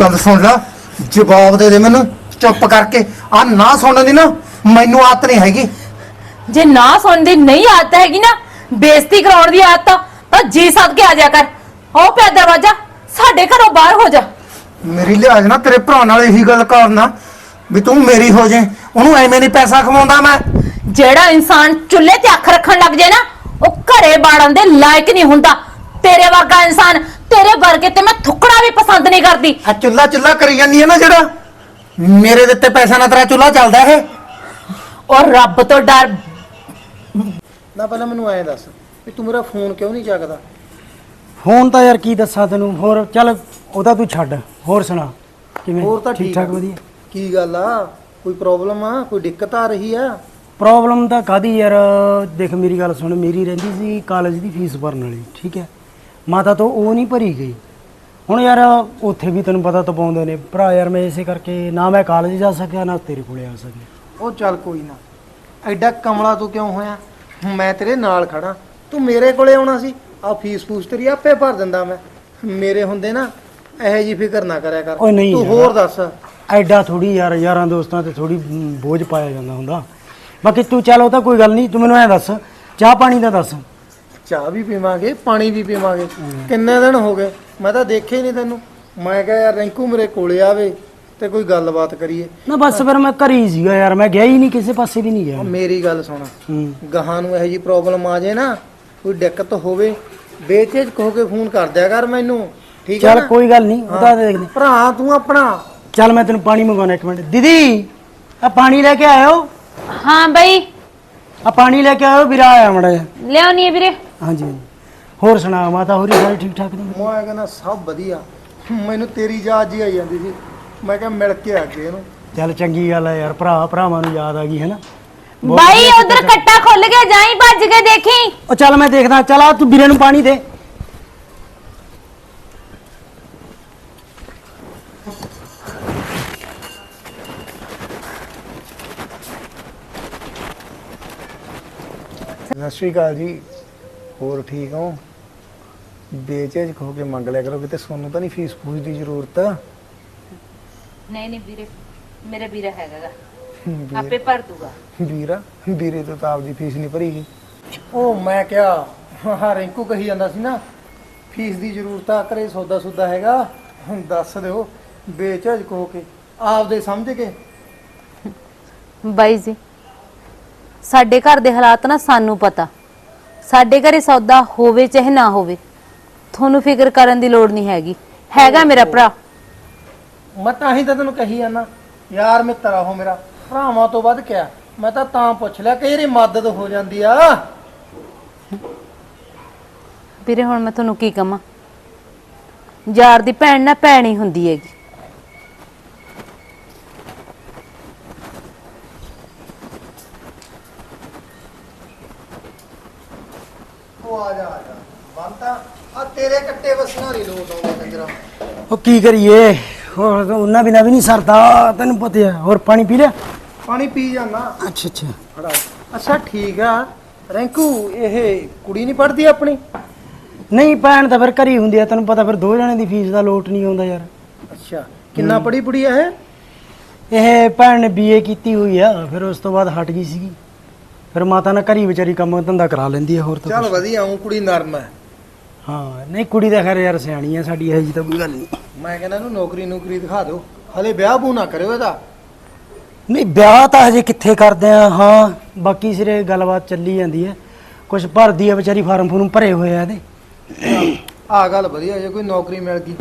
ਗੱਲ ਸੁਣ ਲੈ ਜਵਾਬ ਦੇ ਦੇ ਮੈਨੂੰ ਚੁੱਪ ਕਰਕੇ। ਆ ਨਾ ਸੁਣਨ ਦੀ ਨਾ ਮੈਨੂੰ ਆਦਤ ਨਹੀਂ ਹੈਗੀ। ਜੇ ਨਾ ਸੁਣਦੀ ਨਹੀਂ ਆਦਤ ਹੈਗੀ ਨਾ ਬੇਇੱਜ਼ਤੀ ਕਰਾਉਣ ਦੀ ਆਦਤ ਆ, ਤਾਂ ਜੀ ਸੱਦ ਕੇ ਆ ਜਾ ਕਰ। ਉਹ ਪਿਆ ਦਰਵਾਜ਼ਾ ਸਾਡੇ ਘਰੋਂ ਬਾਹਰ ਹੋ ਜਾ। ਮੇਰੀ ਲਿਹਾਜ਼ ਨਾ ਤੇਰੇ ਭਰਾ ਨਾਲ ਇਹੀ ਗੱਲ ਕਰਨਾ ਵੀ ਤੂੰ ਮੇਰੀ ਹੋ ਜੇ ਉਹਨੂੰ ਐਵੇਂ ਨਹੀਂ ਪੈਸਾ ਖਵਾਉਂਦਾ ਮੈਂ। ਜਿਹੜਾ ਇਨਸਾਨ ਚੁੱਲ੍ਹੇ ਤੇ ਅੱਖ ਰੱਖਣ ਲੱਗ ਜੇ ਨਾ ਉਹ ਘਰੇ ਬਾੜਨ ਦੇ ਲਾਇਕ ਨਹੀਂ ਹੁੰਦਾ। ਤੇਰੇ ਵਰਗਾ ਇਨਸਾਨ ਤੇਰੇ ਵਰਗੇ ਤੇ ਮੈਂ ਥੁੱਕਣਾ ਵੀ ਪਸੰਦ ਨਹੀਂ ਕਰਦੀ। ਆ ਚੁੱਲਾ ਚੁੱਲਾ ਕਰੀ ਜਾਂਦੀ ਹੈ ਨਾ ਜਿਹੜਾ। ਮੇਰੇ ਦਿੱਤੇ ਪੈਸਾ ਨਾਲ ਤੇਰਾ ਚੁੱਲਾ ਚੱਲਦਾ ਇਹ। ਔਰ ਰੱਬ ਤੋਂ ਡਰ। ਨਾ ਪਹਿਲਾਂ ਮੈਨੂੰ ਐਂ ਦੱਸ ਵੀ ਤੂੰ ਮੇਰਾ ਫੋਨ ਕਿਉਂ ਨਹੀਂ ਚੱਕਦਾ? ਫੋਨ ਤਾਂ ਯਾਰ ਕੀ ਦੱਸਾਂ ਤੈਨੂੰ? ਹੋਰ ਚੱਲ ਉਹਦਾ ਤੂੰ ਛੱਡ। ਹੋਰ ਸੁਣਾ। ਕਿਵੇਂ? ਹੋਰ ਤਾਂ ਠੀਕ ਠਾਕ ਆ। ਵਧੀਆ? ਕੀ ਗੱਲ ਆ? ਕੋਈ ਪ੍ਰੋਬਲਮ ਆ? ਕੋਈ ਦਿੱਕਤ ਆ ਰਹੀ ਆ? ਪ੍ਰੋਬਲਮ ਤਾਂ ਕਾਦੀ ਯਾਰ? ਦੇਖ ਮੇਰੀ ਗੱਲ ਸੁਣ। ਮੇਰੀ ਰਹਿੰਦੀ ਸੀ ਕਾਲਜ ਦੀ ਫੀਸ ਭਰਨ ਵਾਲੀ। ਠੀਕ ਹੈ? ਮਾਤਾ ਤੋਂ ਉਹ ਨਹੀਂ ਭਰੀ ਗਈ। ਹੁਣ ਯਾਰ ਉੱਥੇ ਵੀ ਤੈਨੂੰ ਪਤਾ ਤਪਾਉਂਦੇ ਨੇ। ਭਰਾ ਯਾਰ ਮੈਂ ਇਸੇ ਕਰਕੇ ਨਾ ਮੈਂ ਕਾਲਜ ਜਾ ਸਕਿਆ ਨਾ ਤੇਰੇ ਕੋਲੇ ਆ ਸਕਿਆ। ਉਹ ਚੱਲ ਕੋਈ ਨਾ। ਐਡਾ ਕਮਲਾ ਤੂੰ ਕਿਉਂ ਹੋਇਆ? ਮੈਂ ਤੇਰੇ ਨਾਲ ਖੜਾ ਤੂੰ ਮੇਰੇ ਕੋਲੇ ਆਉਣਾ ਸੀ। ਆ ਫੀਸ ਫੂਸ ਤੇਰੀ ਆਪੇ ਭਰ ਦਿੰਦਾ ਮੈਂ। ਮੇਰੇ ਹੁੰਦੇ ਨਾ ਇਹੋ ਜੀ ਫਿਕਰ ਨਾ ਕਰਿਆ ਕਰ। ਓਏ ਨਹੀਂ ਤੂੰ ਯਾਰ। ਹੋਰ ਦੱਸ। ਐਡਾ ਥੋੜੀ ਯਾਰ ਯਾਰਾਂ ਦੋਸਤਾਂ ਤੇ ਥੋੜੀ ਬੋਝ ਪਾਇਆ ਜਾਂਦਾ ਹੁੰਦਾ। ਬਾਕੀ ਤੂੰ ਚੱਲ ਉਹ ਤਾਂ ਕੋਈ ਗੱਲ ਨਹੀਂ। ਤੂੰ ਮੈਨੂੰ ਐ ਦੱਸ। ਚਾਹ ਪਾਣੀ ਦਾ ਦੱਸ। ਚਾਹ ਵੀ ਪੀਵਾਂਗੇ ਪਾਣੀ ਵੀ ਪੀਵਾਂਗੇ। ਕਿੰਨੇ ਦਿਨ ਹੋ ਗਏ? ਮੈਂ ਤਾਂ ਦੇਖਿਆ ਹੀ ਨਹੀਂ ਤੈਨੂੰ। ਮੈਂ ਕਿਹਾ ਯਾਰ ਰਿੰਕੂ ਮੇਰੇ ਕੋਲੇ ਆਵੇ ਤੇ ਕੋਈ ਗੱਲਬਾਤ ਕਰੀਏ। ਨਾ ਬਸ ਫਿਰ ਮੈਂ ਘਰੇ ਸੀਗਾ ਯਾਰ ਮੈਂ ਗਿਆ ਹੀ ਨਹੀਂ ਕਿਸੇ ਪਾਸੇ ਵੀ ਨਹੀਂ ਗਿਆ। ਮੇਰੀ ਗੱਲ ਸੁਣ। ਹੂੰ। ਗਾਹਾਂ ਨੂੰ ਇਹੋ ਜੀ ਪ੍ਰੋਬਲਮ ਆ ਜੇ ਨਾ ਕੋਈ ਦਿੱਕਤ ਹੋਵੇ ਬੇਚੇਜ ਹੋ ਕੇ ਫੋਨ ਕਰ ਦਿਆ ਕਰ ਮੈਨੂੰ ਠੀਕ ਹੈ ਚੱਲ ਨਾ? ਕੋਈ ਗੱਲ ਨਹੀਂ ਉਹਦਾ ਦੇਖਦੇ ਭਰਾ ਤੂੰ ਆਪਣਾ। ਚੱਲ ਮੈਂ ਤੈਨੂੰ ਪਾਣੀ ਮੰਗਵਾਉਣਾ ਇੱਕ ਮਿੰਟ। ਦੀਦੀ ਆ ਪਾਣੀ ਲੈ ਕੇ ਆਇਓ। ਹਾਂ ਬਈ। ਆ ਪਾਣੀ ਲੈ ਕੇ ਆਇਓ ਵੀਰਾ ਆਇਆ ਮੜਾ ਲਿਆਉਣੀ ਹੈ ਵੀਰੇ। ਹਾਂਜੀ ਹਾਂਜੀ। ਹੋਰ ਸੁਣਾ ਮਾਤਾ ਹੋਰੀ ਸਾਰੇ ਠੀਕ ਠਾਕ ਨੇ? ਮੈਂ ਕਹਿੰਦਾ ਸਭ ਵਧੀਆ। ਮੈਨੂੰ ਤੇਰੀ ਯਾਦ ਜੀ ਆਈ ਜਾਂਦੀ ਸੀ। ਮੈਂ ਕਿਹਾ ਮਿਲ ਕੇ ਆ ਕੇ ਇਹਨੂੰ। ਚੱਲ ਚੰਗੀ ਗੱਲ ਹੈ ਯਾਰ ਭਰਾ ਭਰਾਵਾਂ ਨੂੰ ਯਾਦ ਆ ਗਈ ਹੈ ਨਾ? ਬਾਈ ਉਧਰ ਕੱਟਾ ਖੁੱਲ ਗਿਆ ਜਾਈ ਭੱਜ ਕੇ ਦੇਖੀ। ਉਹ ਚੱਲ ਮੈਂ ਦੇਖਦਾ ਚੱਲ ਆ ਤੂੰ ਵੀਰੇ ਨੂੰ ਪਾਣੀ ਦੇ। ਸਤਿ ਸ਼੍ਰੀ ਅਕਾਲ ਜੀ। ਹੋਰ ਠੀਕ ਹੋ? ਬੇਚੇਜ ਹੋ ਕੇ ਮੰਗ ਲਿਆ ਕਰੋ ਕਿਤੇ ਸੋਨੂੰ ਤਾਂ ਨਹੀਂ ਫੀਸ ਫੂਸ ਦੀ ਜ਼ਰੂਰਤ? ਨਹੀਂ ਨਹੀਂ ਵੀਰੇ ਮੇਰਾ ਵੀਰਾ ਹੈਗਾਗਾ ਵੀਰ- ਆਪੇ ਭਰ ਦੂਗਾ। ਵੀਰਾ? ਵੀਰੇ ਤੋਂ ਤਾਂ ਆਪਦੀ ਫੀਸ ਨਹੀਂ ਭਰੀ ਗਈ। ਉਹ ਮੈਂ ਕਿਹਾ ਹਾਂ ਰਿੰਕੂ ਕਹੀ ਜਾਂਦਾ ਸੀ ਨਾ ਫੀਸ ਦੀ ਜ਼ਰੂਰਤ ਆ ਕਰੇ ਸੌਦਾ ਸੁਦਾ ਹੈਗਾ। ਹੁਣ ਦੱਸ ਦਿਓ ਬੇਚਝ ਕੋ ਕੇ ਆਪਦੇ ਸਮਝ ਕੇ। ਬਾਈ ਜੀ ਸਾਡੇ ਘਰ ਦੇ ਹਾਲਾਤ ਨਾ ਸਾਨੂੰ ਪਤਾ। ਸਾਡੇ ਘਰੇ ਸੌਦਾ ਹੋਵੇ ਚਾਹੇ ਨਾ ਹੋਵੇ ਤੁਹਾਨੂੰ ਫਿਕਰ ਕਰਨ ਦੀ ਲੋੜ ਨਹੀਂ ਹੈਗੀ। ਹੈਗਾ ਮੇਰਾ ਭਰਾ। ਮੈਂ ਤਾਂ ਹੀ ਤਾਂ ਤੈਨੂੰ ਕਹੀ ਜਾਂਦਾ ਯਾਰ ਮਿੱਤਰ ਹੋ ਮੇਰਾ ਭਰਾਵਾਂ ਤੋਂ ਵੱਧ ਕਿਆ? ਮੈਂ ਤਾਂ ਤਾਂ ਪੁੱਛ ਲਿਆ ਕਈ ਵਾਰੀ ਮਦਦ ਹੋ ਜਾਂਦੀ ਆ? ਵੀਰੇ ਹੁਣ ਮੈਂ ਤੁਹਾਨੂੰ ਕੀ ਕਹਾਂ ਯਾਰ ਦੀ ਭੈਣ ਨਾ ਭੈਣ ਹੀ ਹੁੰਦੀ ਹੈਗੀ। ਆ ਜਾ ਆ। ਜਾ ਬੰਤਾ ਆ ਤੇਰੇ ਕੱਟੇ ਵਸਣਾ ਨਹੀਂ ਲੋਟ ਆਉਂਦਾ ਕੰਜਰਾ ਉਹ ਕੀ ਕਰੀਏ? ਹੋਰ ਤਾਂ ਉਹਨਾਂ ਬਿਨਾ ਵੀ ਨਹੀਂ ਸਰਦਾ ਤੈਨੂੰ ਪਤਾ ਹੈ ਹੋਰ ਪਾਣੀ ਪੀ ਲਿਆ? ਪਾਣੀ ਪੀ ਜਾਣਾ ਅੱਛਾ ਅੱਛਾ। ਫੜਾ। ਅੱਛਾ ਠੀਕ ਆ। ਰਿੰਕੂ ਇਹ ਕੁੜੀ ਨਹੀਂ ਪੜਦੀ ਆਪਣੀ? ਨਹੀਂ ਭੈਣ ਤਾਂ ਫਿਰ ਘਰੀ ਹੁੰਦੀ ਆ। ਤੈਨੂੰ ਪਤਾ ਫਿਰ ਦੋ ਜਣੇ ਦੀ ਫੀਸ ਦਾ ਲੋਟ ਨਹੀਂ ਆਉਂਦਾ ਯਾਰ। ਅੱਛਾ ਕਿੰਨਾ ਪੜੀ ਪੜੀ ਆ ਇਹ? ਇਹ ਭੈਣ ਨੇ ਬੀਏ ਕੀਤੀ ਹੋਈ ਆ। ਫਿਰ ਉਸ ਤੋਂ ਬਾਅਦ ਹਟ ਗਈ ਸੀਗੀ। ਫਿਰ ਮਾਤਾ ਨਾਲ ਘਰੀ ਵਿਚਾਰੀ ਕੰਮ ਧੰਦਾ ਕਰਾ ਲੈਂਦੀ ਆ ਹੋਰ ਤਾਂ ਚੱਲ ਕੁਛ। ਵਧੀਆ ਉਹ ਕੁੜੀ ਨਰਮ ਹੈ। ਹਾਂ ਨਹੀਂ ਕੁੜੀ ਦਾ ਖੈਰ ਯਾਰ ਸਿਆਣੀ ਆ ਸਾਡੀ ਇਹ ਜੀ ਤਾਂ ਕੋਈ ਗੱਲ ਨਹੀਂ ਮੈਂ ਕਹਿੰਦਾ ਇਹਨੂੰ ਨੌਕਰੀ ਨੌਕਰੀ ਦਿਖਾ ਦਿਓ। ਹਲੇ ਵਿਆਹ ਬੂ ਨਾ ਕਰਿਓ ਇਹਦਾ। ਨਹੀਂ ਵਿਆਹ ਤਾਂ ਹਜੇ ਕਿੱਥੇ ਕਰਦੇ ਆ? ਹਾਂ ਬਾਕੀ ਸਿਰੇ ਗੱਲਬਾਤ ਚੱਲੀ ਜਾਂਦੀ ਹੈ। ਕੁਝ ਭਰਦੀ ਆ ਵਿਚਾਰੀ ਫਾਰਮ ਫੂਰਮ ਭਰੇ ਹੋਏ ਆ ਇਹਦੇ। ਆ ਗੱਲ ਵਧੀਆ ਜੇ ਕੋਈ ਨੌਕਰੀ ਮਿਲ ਗਈ।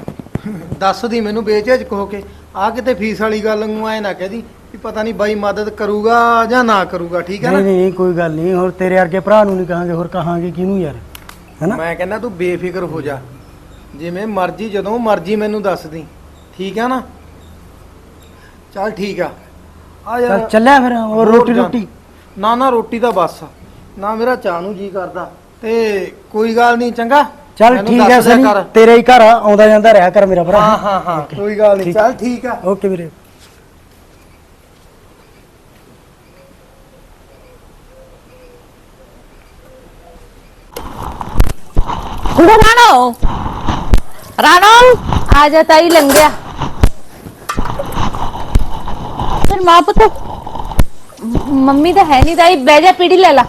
ਦੱਸਦੀ ਮੈਨੂੰ ਬੇਝਿਜਕ ਹੋ ਕੇ। ਆ ਕਿਤੇ ਫੀਸ ਵਾਲੀ ਗੱਲ ਨੂੰ ਐ ਨਾ ਕਹਦੀ ਪਤਾ ਨਹੀਂ ਬਾਈ ਮਦਦ ਕਰੂਗਾ ਜਾਂ ਨਾ ਕਰੂਗਾ ਠੀਕ ਹੈ ਨਹੀਂ ਨਾ ਨਹੀਂ ਕੋਈ ਗੱਲ ਨਹੀਂ ਹੋਰ ਤੇਰੇ ਵਰਗੇ ਭਰਾ ਨੂੰ ਨਹੀਂ ਕਹਾਂਗੇ ਹੋਰ ਕਹਾਂਗੇ ਕਿਹਨੂੰ ਯਾਰ ਹੈਨਾ? ਮੈਂ ਕਹਿੰਦਾ ਤੂੰ ਬੇਫਿਕਰ ਹੋ ਜਾ। ਜਿਵੇਂ ਮਰਜ਼ੀ ਜਦੋਂ ਮਰਜ਼ੀ ਮੈਨੂੰ ਦੱਸਦੀ ਠੀਕ ਆ ਨਾ? ਚੱਲ ਠੀਕ ਆ। ਆ ਚੱਲ ਯਾਰ ਚੱਲਿਆ ਫਿਰ ਹੋਰ ਹੋਰ ਰੋਟੀ ਜਾਣ। ਰੋਟੀ? ਨਾ ਨਾ ਰੋਟੀ ਤਾਂ ਬਸ। ਆ। ਨਾ ਮੇਰਾ ਚਾਹ ਨੂੰ ਜੀ ਕਰਦਾ। ਤੇ ਕੋਈ ਗੱਲ ਨਹੀਂ ਚੰਗਾ? ਚੱਲ ਮੈਨੂੰ ਠੀਕ ਹੈ ਦੱਸ ਦਿਆ ਸਨੀ ਕਰ। ਤੇਰੇ ਹੀ ਘਰ ਆ, ਆਉਂਦਾ ਜਾਂਦਾ ਰਿਹਾ ਕਰ ਮੇਰਾ ਭਰਾ। ਹਾਂ ਹਾਂ ਹਾਂ। ਕੋਈ ਗੱਲ ਨਹੀਂ ਠੀਕ। ਚੱਲ ਠੀਕ ਆ। ਓਕੇ ਵੀਰੇ। ਰਾਣੋ। ਰਾਣੋ ਆ ਜਾ ਤਾਈ ਲੰਘਿਆ ਮਾਂ ਪੁੱਤ ਮੰਮੀ ਤਾਂ ਹੈ ਨਹੀਂ ਤਾਈ ਬਹਿ ਜਾ ਪੀੜੀ ਲੈ ਲਾ।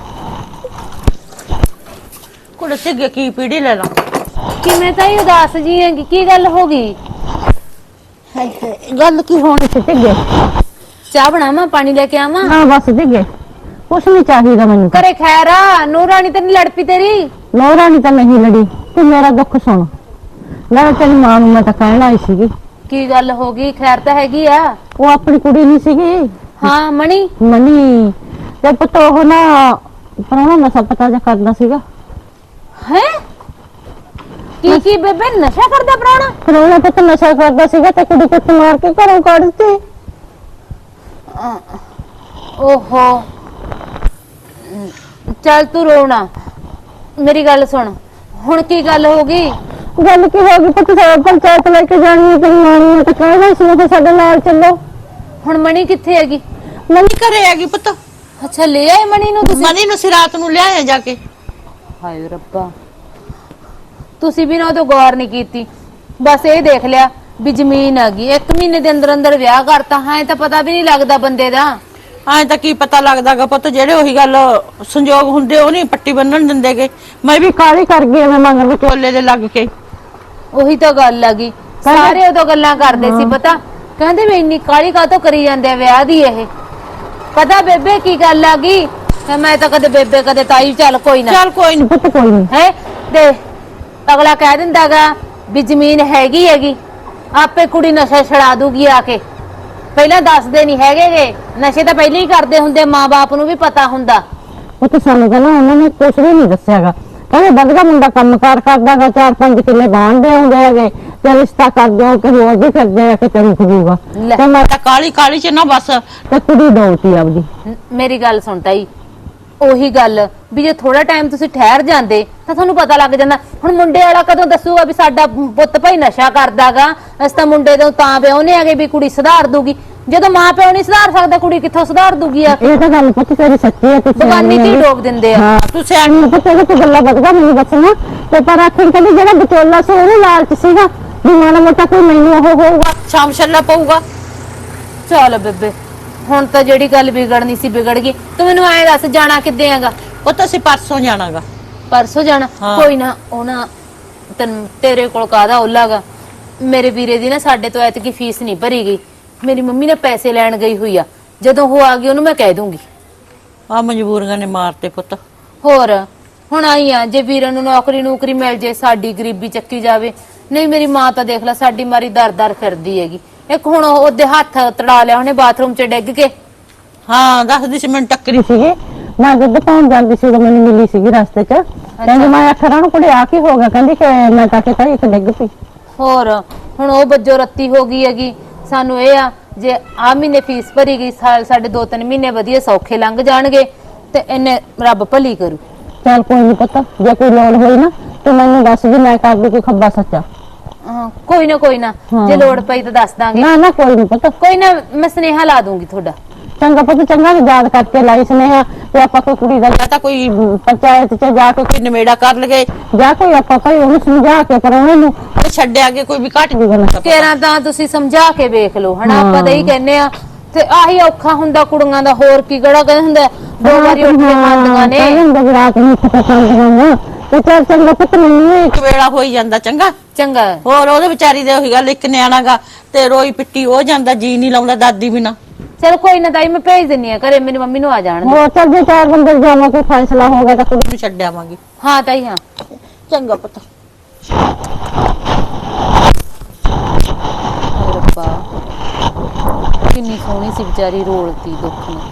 ਕੁੜੇ ਸਿੱਗੇ ਕੀ ਪੀੜੀ ਲੈ ਲਾ। ਕਿਵੇਂ ਤਾਈ ਉਦਾਸ ਜੀ ਹੈਗੀ? ਕੀ ਗੱਲ ਹੋ ਗਈ? ਗੱਲ ਕੀ ਹੋਣੀ ਸੀ ਸਿੱਗੇ? ਚਾਹ ਬਣਾਵਾਂ ਪਾਣੀ ਲੈ ਕੇ ਆਵਾਂ? ਹਾਂ ਬਸ ਸਿੱਗੇ। ਕੁਛ ਨਹੀਂ ਚਾਹੀਦਾ ਮੈਨੂੰ ਘਰੇ ਖੈਰ ਆ ਨੂਰਾਣੀ ਤੇ ਨਹੀਂ ਲੜ ਪਈ ਤੇਰੀ। ਲੋਰਾ ਨਹੀਂ ਤਾਂ ਨਹੀਂ ਲੜੀ। ਤੂੰ ਮੇਰਾ ਦੁੱਖ ਸੁਣ। ਮੈਂ ਤੇਰੀ ਮਾਂ ਨੂੰ ਮੈਂ ਤਾਂ ਕਹਿਣ ਆਈ ਸੀਗੀ। ਕੀ ਗੱਲ ਹੋ ਗਈ? ਖੈਰ ਤਾਂ ਹੈਗੀ ਆ। ਉਹ ਆਪਣੀ ਕੁੜੀ ਨਹੀਂ ਸੀਗੀ। ਹਾਂ ਮਣੀ। ਮਨੀ ਤੇ ਪੁੱਤ ਉਹ ਨਾ ਪਰਾਣਾ ਨਸ਼ਾ ਪਤਾ ਜਾ ਕਰਦਾ ਸੀਗਾ। ਹੈ? ਕੀ ਕੀ ਬੇਬੇ ਨਸ਼ਾ ਕਰਦਾ ਪ੍ਰਾਣਾ ਫਿਰ ਉਹਨੇ ਪੁੱਤ ਨਸ਼ਾ ਕਰਦਾ ਸੀਗਾ ਤੇ ਕੁੜੀ ਕੁੱਟ ਮਾਰ ਕੇ ਘਰੋਂ ਕੱਢ ਦਿੱਤੀ। ਓਹੋ। ਚੱਲ ਤੂੰ ਰੋਣਾ ਮੇਰੀ ਗੱਲ ਸੁਣ। ਹੁਣ ਕੀ ਗੱਲ ਹੋ ਗਈ? ਗੱਲ ਕੀ ਹੋ ਗਈ ਪੁੱਤ? ਸਾਹਿਬ ਪੰਚਾਇਤ ਲੈ ਕੇ ਜਾਣੀ ਹੈ ਤੇਰੀ ਮਾਂ ਨੂੰ ਤਾਂ ਕਹਿਣਾ ਸੀ ਕਿ ਸਾਡੇ ਨਾਲ ਚੱਲੋ। ਹੁਣ ਮਣੀ ਕਿੱਥੇ ਹੈਗੀ? ਮਨੀ ਘਰੇ ਹੈਗੀ ਪੁੱਤ। ਅੱਛਾ ਲੈ ਆਏ ਮਣੀ ਨੂੰ ਤੁਸੀਂ? ਮਨੀ ਨੂੰ ਸਿਰਾਤ ਨੂੰ ਲਿਆਇਆ ਜਾ ਕੇ। ਹਾਏ ਰੱਬਾ। ਤੁਸੀਂ ਵੀ ਨਾ ਉਹ ਤੋਂ ਗੌਰ ਨਹੀਂ ਕੀਤੀ। ਬਸ ਇਹ ਦੇਖ ਲਿਆ ਵੀ ਜ਼ਮੀਨ ਆ ਗਈ ਇੱਕ ਮਹੀਨੇ ਦੇ ਅੰਦਰ ਅੰਦਰ ਵਿਆਹ ਕਰਤਾ। ਹਾਂ ਤਾਂ ਪਤਾ ਵੀ ਨਹੀਂ ਲੱਗਦਾ ਬੰਦੇ ਦਾ। ਐਂ ਤਾਂ ਕੀ ਪਤਾ ਲੱਗਦਾਗਾ ਪੁੱਤ ਜਿਹੜੇ ਉਹੀ ਗੱਲ ਸੰਜੋਗ ਹੁੰਦੇ ਉਹ ਨਹੀਂ ਪੱਟੀ ਬੰਨਣ ਦਿੰਦੇਗੇ। ਮੈਂ ਵੀ ਕਾਲੀ ਕਰ ਗਈ ਮੈਂ ਮੰਗਰ ਵਿੱਚ ਟੋਲੇ ਦੇ ਲੱਗ ਕੇ। ਉਹੀ ਤਾਂ ਗੱਲ ਆ ਗਈ ਸਾਰੇ ਉਦੋਂ ਗੱਲਾਂ ਕਰਦੇ ਸੀ ਪਤਾ? ਕਹਿੰਦੇ ਵੀ ਇੰਨੀ ਕਾਲੀ ਕਾਤੋਂ ਕਰੀ ਜਾਂਦੇ ਆ ਵਿਆਹ ਦੀ ਇਹ? ਪਤਾ ਬੇਬੇ ਕੀ ਗੱਲ ਆ ਗਈ ਤੇ ਮੈਂ ਤਾਂ ਕਦੇ ਬੇਬੇ ਕਦੇ ਤਾਈ ਚੱਲ ਕੋਈ ਨਾ। ਚੱਲ ਕੋਈ ਨਹੀਂ ਪੁੱਤ ਕੋਈ ਨਹੀਂ ਹੈ? ਦੇ ਅਗਲਾ ਕਹਿ ਦਿੰਦਾਗਾ ਵੀ ਜ਼ਮੀਨ ਹੈਗੀ ਹੈਗੀ ਆਪੇ ਕੁੜੀ ਨਸ਼ਾ ਛੜਾ ਦੂਗੀ ਆ ਕੇ। ਪਹਿਲਾਂ ਦੱਸਦੇ ਨਹੀਂ ਹੈਗੇਗੇ ਨਸ਼ੇ ਤਾਂ ਪਹਿਲਾਂ ਹੀ ਕਰਦੇ ਹੁੰਦੇ ਮਾਪੇ ਨੂੰ ਵੀ ਪਤਾ ਹੁੰਦਾ। ਉਹ ਤਾਂ ਸਾਨੂੰ ਕਹਿੰਦਾ ਉਹਨਾਂ ਨੇ ਕੁਝ ਵੀ ਨਹੀਂ ਦੱਸਿਆਗਾ। ਕਹਿੰਦੇ ਬਦਗਾ ਮੁੰਡਾ ਕੰਮਕਾਰ ਕਰਦਾਗਾ ਚਾਰ ਪੰਜ ਕਿੱਲੇ ਬਾਣਦੇ ਹੁੰਦੇ ਹੈਗੇ। ਤੇ ਰਿਸ਼ਤਾ ਕਰਦੇ ਹੋ ਕਿ ਹੋਰ ਵੀ ਫਿਰਦੇ ਆ ਕਿ ਤੈਨੂੰ ਖਜੂਗਾ ਲੈ। ਤੇ ਮੈਂ ਤਾਂ ਕਾਲੀ ਕਾਲੀ ਚ ਨਾ ਬਸ ਤੇ ਕੁੜੀ ਦੋਤੀ ਆਪਦੀ। ਨ- ਮੇਰੀ ਗੱਲ ਸੁਣ ਤਾਈ ਉਹੀ ਗੱਲ ਵੀ ਜੇ ਥੋੜਾ ਟਾਈਮ ਤੁਸੀਂ ਠਹਿਰ ਜਾਂਦੇ ਤਾਂ ਤੁਹਾਨੂੰ ਪਤਾ ਲੱਗ ਜਾਂਦਾ ਹੁਣ ਮੁੰਡੇ ਵਾਲਾ ਕਦੋਂ ਦੱਸੂਗਾ ਵੀ ਸਾਡਾ ਪੁੱਤ ਭਾਈ ਨਸ਼ਾ ਕਰਦਾਗਾ ਅਸੀਂ ਤਾਂ ਮੁੰਡੇ ਤੋਂ ਤਾਂ ਵਿਆਹੁਨੇ ਆਗੇ ਵੀ ਕੁੜੀ ਸੁਧਾਰ ਦੂਗੀ। ਜਦੋਂ ਮਾਂ ਪਿਓ ਨਹੀਂ ਸੁਧਾਰ ਸਕਦਾ ਕੁੜੀ ਕਿੱਥੋਂ ਸੁਧਾਰ ਦੂਗੀ ਆ? ਇਹ ਤਾਂ ਗੱਲ ਪੁੱਤ ਤੇਰੀ ਸੱਚੀ ਹੈ ਤੂੰ ਬਗਾਨੀ ਧੀ ਡੋਬ ਦਿੰਦੇ ਆ। ਤੂੰ ਸਿਆਣੀ ਪਤਾ ਤੂੰ ਗੱਲਾਂ ਬਦਗਾ ਮੈਨੂੰ ਦੱਸਣਾ ਤੇ ਪਰ ਆਖਣ ਕਹਿੰਦੀ ਜਿਹੜਾ ਵਿਚੋਲਾ ਸੀ ਉਹਨੇ ਲਾਲਚ ਸੀਗਾ ਵੀ ਮਾੜਾ ਮੋਟਾ ਕੋਈ ਮੈਨੂੰ ਉਹ ਹੋਊਗਾ। ਸ਼ਾਮ ਛੱਲਾ ਪਊਗਾ। ਚੱਲ ਬੇਬੇ। ਹੁਣ ਤਾਂ ਜਿਹੜੀ ਗੱਲ ਵਿਗੜਨੀ ਸੀ ਵਿਗੜ ਗਈ। ਤੂੰ ਮੈਨੂੰ ਐਂ ਦੱਸ ਜਾਣਾ ਕਿੱਦੇ ਆਗਾ ਉਹ ਤਾਂ ਅਸੀਂ ਪਰਸੋਂ ਜਾਣਾਗਾ। ਪਰਸੋਂ ਜਾਣਾ? ਹਾਂ। ਕੋਈ ਨਾ ਉਹ ਨਾ ਤੈਨੂੰ ਤੇਰੇ ਕੋਲ ਕਾਦਾ ਓਲਾਗਾ? ਮੇਰੇ ਵੀਰੇ ਦੀ ਨਾ ਸਾਡੇ ਤੋਂ ਐਤਕੀ ਫੀਸ ਨਹੀਂ ਭਰੀ ਗਈ। ਮੇਰੀ ਮੰਮੀ ਨੇ ਪੈਸੇ ਲੈਣ ਗਈ ਹੋਈ ਆ। ਜਦੋਂ ਉਹ ਆ ਗਈ ਉਹਨੂੰ ਮੈਂ ਕਹਿ ਦੂੰਗੀ। ਆ ਮਜਬੂਰੀਆਂ ਨੇ ਮਾਰਤੇ ਪੁੱਤ। ਹੋਰ? ਹੁਣ ਆਈ ਆ ਜੇ ਵੀਰਾਂ ਨੂੰ ਨੌਕਰੀ ਨੌਕਰੀ ਮਿਲ ਜੇ ਸਾਡੀ ਗਰੀਬੀ ਚੱਕੀ ਜਾਵੇ। ਨਹੀਂ ਮੇਰੀ ਮਾਂ ਤਾਂ ਦੇਖ ਲੈ ਸਾਡੀ ਮਾਰੀ ਦਰ-ਦਰ ਫਿਰਦੀ ਹੈਗੀ। ਇੱਕ ਹੁਣ ਉਹ ਉਹਦੇ ਹੱਥ ਤੜਾ ਲਿਆ ਉਹਨੇ ਬਾਥਰੂਮ 'ਚ ਡਿੱਗ ਕੇ। ਹਾਂ ਦੱਸਦੀ ਸੀ ਮੈਨੂੰ ਟੱਕਰੀ ਸੀਗੀ ਮੈਂ ਦੁੱਧ ਪਾਉਣ ਜਾਂਦੀ ਸੀ ਉਦੋਂ ਮੈਨੂੰ ਮਿਲੀ ਸੀਗੀ ਰਸਤੇ 'ਚ। ਕਹਿੰਦੀ ਮੈਂ ਆਖਰਾਂ ਨੂੰ ਕੁੜੀ ਆ ਕੀ ਹੋ ਗਿਆ? ਕਹਿੰਦੀ ਕਿ ਮੈਂ ਤਾਂ ਕਿ ਇੱਕ ਡਿੱਗ ਪਈ। ਹੋਰ ਹੁਣ ਉਹ ਬੱਜੋ ਰੱਤੀ ਹੋ ਗਈ ਹੈਗੀ। ਸਾਨੂੰ ਇਹ ਆ ਜੇ ਆ ਮਹੀਨੇ ਫੀਸ ਭਰੀ ਗਈ ਸਾਲ ਸਾਡੇ 2-3 ਮਹੀਨੇ ਵਧੀਆ ਸੌਖੇ ਲੰਘ ਜਾਣਗੇ ਤੇ ਇਹਨੇ ਰੱਬ ਭਲੀ ਕਰੂ। ਚੱਲ ਕੋਈ ਨਹੀਂ ਪਤਾ ਜੇ ਕੋਈ ਲੋੜ ਹੋਈ ਨਾ ਤੂੰ ਮੈਨੂੰ ਦੱਸ ਵੀ ਮੈਂ ਕਰ ਦੂ ਕੋਈ ਖੱਬਾ ਸੱਚਾ ਹਾਂ, ਕੋਈ ਨਾ ਕੋਈ ਨਾ ਜੇ ਲੋੜ ਪਈ ਤਾਂ ਦੱਸ ਦਾਂਗੇ। ਨਾ ਨਾ ਕੋਈ ਨਹੀਂ ਪਤਾ। ਕੋਈ ਨਾ ਮੈਂ ਸੁਨੇਹਾ ਲਾ ਦੂੰਗੀ ਤੁਹਾਡਾ। ਚੰਗਾ ਪੁੱਤ ਚੰਗਾ ਯਾਦ ਕਰਕੇ ਲਾਈ ਸੁਨੇਹਾ ਤੇ ਆਪਾਂ ਕੋਈ ਕੁੜੀ ਦਾ ਜਾਂ ਤਾਂ ਕੋਈ ਪੰਚਾਇਤ 'ਚ ਜਾ ਕੇ ਕੋਈ ਨਵੇੜਾ ਕਰ ਲਗੇ ਜਾ ਕੋਈ ਆਪਾਂ ਭਾਈ ਉਹਨੂੰ ਸਮਝਾ ਕੇ ਪਰਾਉਣੇ ਨੂੰ ਤੇ ਛੱਡਿਆ ਕੇ ਕੋਈ ਵੀ ਘਟ ਵੀ ਗੱਲ ਕੇਰਾਂ ਤਾਂ ਤੁਸੀਂ ਸਮਝਾ ਕੇ ਵੇਖ ਲਓ ਹਨਾ? ਆਪਾਂ ਤਾਂ ਹੀ। ਕਹਿੰਨੇ ਆ ਤੇ ਆਹੀ ਔਖਾ ਹੁੰਦਾ ਕੁੜੀਆਂ ਦਾ ਹੋਰ ਕੀ ਕਿਹੜਾ ਕਹਿੰਦੇ ਹੁੰਦਾ ਦੋ ਵਾਰੀ ਉੱਠ ਕੇ ਮੰਨਦੀਆਂ ਨੇ। ਕਹਿੰਦੇ ਵੀ ਰਾਤ ਨੂੰ ਇੱਥੇ ਖਾਂਦੀਆਂ ਨੇ ਤੇ ਚੱਲ ਚੰਗਾ ਪੁੱਤ ਮੈਨੂੰ ਇੱਕ ਵੇਲਾ ਹੋਈ ਜਾਂਦਾ ਚੰਗਾ। ਚੰਗਾ। ਹੋਰ ਉਹਦੇ ਵਿਚਾਰੀ ਦੇ ਉਹੀ ਗੱਲ ਇੱਕ ਨਿਆਣਾਗਾ ਤੇ ਰੋਈ ਪਿੱਟੀ ਹੋ ਜਾਂਦਾ ਜੀ ਨਹੀਂ ਲਾਉਂਦਾ ਦਾਦੀ ਬਿਨਾ। ਚਲ ਕੋਈ ਨਾ ਤਾਈ ਮੈਂ ਭੇਜ ਦਿੰਨੀ ਆ ਘਰੇ ਮੇਰੀ ਮੰਮੀ ਨੂੰ ਆ ਜਾਣ ਦਿਓ। ਹੋਰ ਚੱਲ ਜੇ ਚਾਰ ਬੰਦੇ ਜਾਵਾਂ ਕੋਈ ਫੈਸਲਾ ਹੋ ਗਿਆ ਤਾਂ ਕੁੜੀ ਨੂੰ ਛੱਡ ਆਵਾਂਗੀ। ਹਾਂ ਤਾਈ ਹਾਂ। ਚੰਗਾ ਪੁੱਤ। ਰੱਬਾ ਕਿੰਨੀ ਸੋਹਣੀ ਸੀ ਵਿਚਾਰੀ ਰੋਲਤੀ ਦੁੱਖ ਨਾਲ।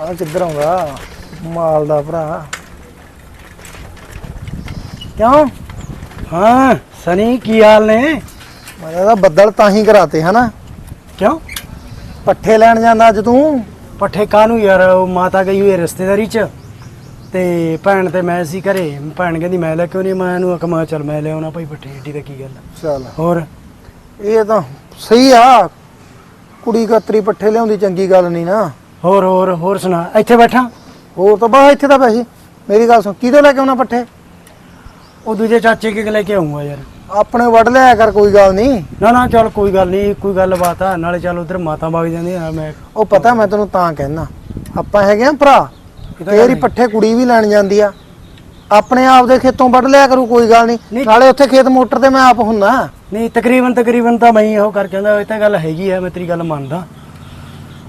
ਆ ਕਿੱਧਰ ਆਉਂਦਾ? ਮਾਲ ਦਾ ਭਰਾ। ਕਿਉਂ? ਹਾਂ ਸਨੀ ਕੀ ਹਾਲ ਨੇ? ਮੈਂ ਤਾਂ ਬੱਦਲ ਤਾਂ ਹੀ ਕਰਾਤੇ ਹਨਾ? ਕਿਉਂ? ਪੱਠੇ ਲੈਣ ਜਾਂਦਾ ਅੱਜ ਤੂੰ? ਪੱਠੇ ਕਾਹਨੂੰ ਯਾਰ ਉਹ ਮਾਤਾ ਗਈ ਹੋਈ ਹੈ ਰਿਸ਼ਤੇਦਾਰੀ 'ਚ। ਤੇ ਭੈਣ ਤੇ ਮੈਂ ਸੀ ਘਰੇ। ਭੈਣ ਕਹਿੰਦੀ ਮੈਂ ਲੈ ਕਿਉਂ ਨਹੀਂ? ਮੈਂ ਇਹਨੂੰ ਅਕਮਾ ਚੱਲ ਮੈਂ ਲੈ ਆਉਣਾ ਭਾਈ ਪੱਠੇ ਏਡੀ ਦਾ ਕੀ ਗੱਲ ਆ। ਚੱਲ। ਹੋਰ? ਇਹ ਤਾਂ ਸਹੀ ਆ। ਕੁੜੀ ਕਤਰੀ ਪੱਠੇ ਲਿਆਉਂਦੀ ਚੰਗੀ ਗੱਲ ਨਹੀਂ ਨਾ। ਹੋਰ ਹੋਰ ਹੋਰ ਸੁਣਾ ਇੱਥੇ ਬੈਠਾ? ਹੋਰ ਤਾਂ ਬਾ ਇੱਥੇ ਤਾਂ ਪੈਸੇ ਮੇਰੀ ਗੱਲ ਸੁਣ ਕਿਹਦੇ ਲੈ ਕੇ ਆਉਣਾ ਪੱਠੇ? ਉਹ ਦੂਜੇ ਚਾਚੇ ਕੇ ਲੈ ਕੇ ਆਉਂਗਾ ਯਾਰ। ਆਪਣੇ ਵੱਢ ਲਿਆ ਕਰ ਕੋਈ ਗੱਲ ਨਹੀਂ। ਨਾ ਨਾ ਚੱਲ ਕੋਈ ਗੱਲ ਨਹੀਂ ਕੋਈ ਗੱਲ ਬਾਤ ਆ ਨਾਲੇ ਚੱਲ ਉਧਰ ਮਾਤਾ ਵਗ ਜਾਂਦੀ ਆ ਮੈਂ ਉਹ ਪਤਾ ਮੈਂ ਤੈਨੂੰ ਤਾਂ ਕਹਿਣਾ ਆਪਾਂ ਹੈਗੇ ਆ ਭਰਾ ਤੇਰੀ ਪੱਠੇ ਕੁੜੀ ਵੀ ਲੈਣ ਜਾਂਦੀ ਆ। ਆਪਣੇ ਆਪ ਦੇ ਖੇਤੋਂ ਵੱਢ ਲਿਆ ਕਰੂ ਕੋਈ ਗੱਲ ਨਹੀਂ। ਨਹੀਂ। ਨਾਲੇ ਉੱਥੇ ਖੇਤ ਮੋਟਰ ਤੇ ਮੈਂ ਆਪ ਹੁੰਨਾ। ਨਹੀਂ ਤਕਰੀਬਨ ਤਕਰੀਬਨ ਤਾਂ ਮੈਂ ਹੀ ਉਹ ਕਰ ਕਹਿੰਦਾ ਇਹ ਤਾਂ ਗੱਲ ਹੈਗੀ ਆ ਮੈਂ ਤੇਰੀ ਗੱਲ ਮੰਨਦਾ।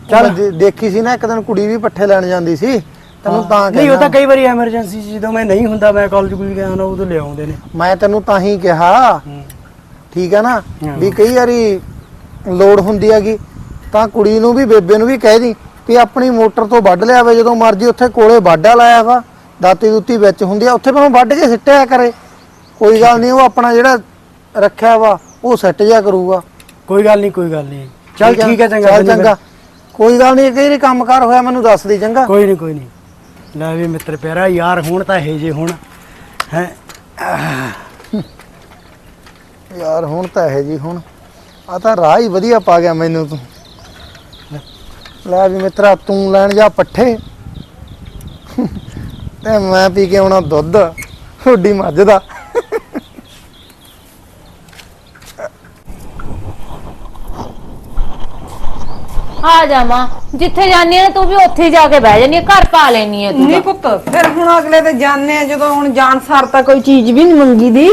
ਚੱਲ। ਦੇਖੀ ਸੀ ਨਾ ਇੱਕ ਦਿਨ ਕੁੜੀ ਵੀ ਪੱਠੇ ਲੈਣ ਜਾਂਦੀ ਸੀ। ਤੈਨੂੰ ਤਾਂ ਨਹੀਂ ਉਹ ਤਾਂ ਕਈ ਵਾਰੀ ਐਮਰਜੈਂਸੀ ਜਦੋਂ ਮੈਂ ਨਹੀਂ ਹੁੰਦਾ ਮੈਂ ਕਾਲਜ ਕੋਈ ਗਿਆ ਨਾ ਉਦੋਂ ਲਿਆਉਂਦੇ ਨੇ। ਮੈਂ ਤੈਨੂੰ ਤਾਂ ਹੀ ਕਿਹਾ। ਠੀਕ ਹੈ ਨਾ? ਹਾਂ। ਵੀ ਕਈ ਵਾਰੀ ਲੋੜ ਹੁੰਦੀ ਹੈਗੀ ਤਾਂ ਕੁੜੀ ਨੂੰ ਵੀ ਬੇਬੇ ਨੂੰ ਵੀ ਕਹਿ ਦੀ ਵੀ ਆਪਣੀ ਮੋਟਰ ਤੋਂ ਵੱਢ ਲਿਆ ਵੇ ਜਦੋਂ ਮਰਜ਼ੀ ਉੱਥੇ ਕੋਲੇ ਵਾਢਾ ਲਾਇਆ ਵਾ। ਦਾਤੀ ਦੁੱਤੀ ਵਿੱਚ ਹੁੰਦੀ ਆ ਉੱਥੇ ਭਾਵੇਂ ਵੱਢ ਕੇ ਸਿੱਟਿਆ ਕਰੇ। ਕੋਈ ਗੱਲ ਨਹੀਂ ਉਹ ਆਪਣਾ ਜਿਹੜਾ ਰੱਖਿਆ ਵਾ ਉਹ ਸੈੱਟ ਜਾ ਕਰੂਗਾ। ਕੋਈ ਗੱਲ ਨਹੀਂ ਕੋਈ ਗੱਲ ਨਹੀਂ। ਚੱਲ ਠੀਕ ਹੈ ਚੰਗਾ ਚੱਲ ਚੰਗਾ। ਕੋਈ ਗੱਲ ਨਹੀਂ ਕਈ ਵਾਰੀ ਕੰਮਕਾਰ ਹੋਇਆ ਮੈਨੂੰ ਦੱਸ ਦੀ ਚੰਗਾ। ਕੋਈ ਨਹੀਂ ਕੋਈ ਨਹੀਂ। ਲੈ ਵੀ ਮਿੱਤਰ ਪਿਆਰਾ ਯਾਰ ਹੁਣ ਤਾਂ ਇਹ ਜੇ ਹੁਣ। ਹੈ? ਯਾਰ ਹੁਣ ਤਾਂ ਇਹ ਜੀ ਹੁਣ। ਆ ਤਾਂ ਰਾਹ ਹੀ ਵਧੀਆ ਪਾ ਗਿਆ ਮੈਨੂੰ ਤੂੰ। ਲੈ ਵੀ ਮਿੱਤਰਾ ਤੂੰ ਲੈਣ ਜਾ ਪੱਠੇ। ਤੇ ਮੈਂ ਪੀ ਕੇ ਆਉਣਾ ਦੁੱਧ ਤੁਹਾਡੀ ਮੱਝ ਦਾ। ਆ ਜਾਵਾਂ। ਜਿੱਥੇ ਜਾਨੀ ਆ ਤੂੰ ਵੀ ਉੱਥੇ ਹੀ ਜਾ ਕੇ ਬਹਿ ਜਾਨੀ ਆ ਘਰ ਪਾ ਲੈਣੀ ਆ ਤੂੰ ਨਹੀਂ ਪੁੱਤ ਫਿਰ ਹੁਣ ਅਗਲੇ ਤੇ ਜਾਣੇ ਆ ਜਦੋਂ ਹੁਣ ਜਾਣ ਸਾਰ ਤਾਂ ਕੋਈ ਚੀਜ਼ ਵੀ ਨਹੀਂ ਮੰਗੀ ਦੀ।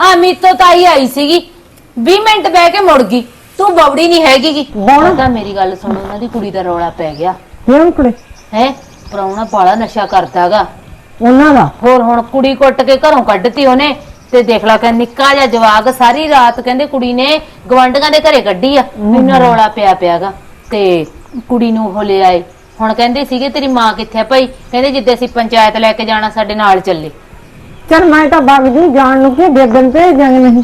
ਆ ਮੀਤੋ ਤਾਈ ਆਈ ਸੀਗੀ 20 ਮਿੰਟ ਬਹਿ ਕੇ ਮੁੜ ਗਈ। ਤੂੰ ਬਵੜੀ ਨਹੀਂ ਹੈਗੀ ਗੀ। ਤਾਂ ਮੇਰੀ ਗੱਲ ਸੁਣ ਉਹਨਾਂ ਦੀ ਕੁੜੀ ਦਾ ਰੌਲਾ ਪੈ ਗਿਆ। ਕਿਉਂ ਕੁੜੇ? ਹੈ? ਪ੍ਰਾਹੁਣਾ ਪਾਲਾ ਨਸ਼ਾ ਕਰਦਾਗਾ। ਉਹਨਾਂ ਦਾ? ਹੋਰ ਹੁਣ ਕੁੜੀ ਕੁੱਟ ਕੇ ਘਰੋਂ ਕੱਢਤੀ ਉਹਨੇ ਤੇ ਦੇਖ ਲਾ ਕਹਿੰਦਾ ਨਿੱਕਾ ਜਿਹਾ ਜਵਾਗ ਸਾਰੀ ਰਾਤ ਕਹਿੰਦੇ ਕੁੜੀ ਨੇ ਗਵੰਡਾਂ ਦੇ ਘਰੇ ਕੱਢੀ ਆ। ਇੰਨਾ ਰੌਲਾ ਪਿਆ ਪਿਆਗਾ। ਤੇ ਕੁੜੀ ਨੂੰ ਉਹ ਲੈ ਆਏ। ਹੁਣ ਕਹਿੰਦੇ ਸੀਗੇ ਤੇਰੀ ਮਾਂ ਕਿੱਥੇ ਆ ਭਾਈ? ਕਹਿੰਦੇ ਜਿੱਦੇ ਅਸੀਂ ਪੰਚਾਇਤ ਲੈ ਕੇ ਜਾਣਾ ਸਾਡੇ ਨਾਲ ਚੱਲੇ। ਚਲ ਮੈਂ ਤਾਂ ਵਗ ਜੂ ਜਾਣ ਨੂੰ ਕਿ ਬੇਗਨ ਭੇਜਾਂਗੇ ਨਹੀਂ?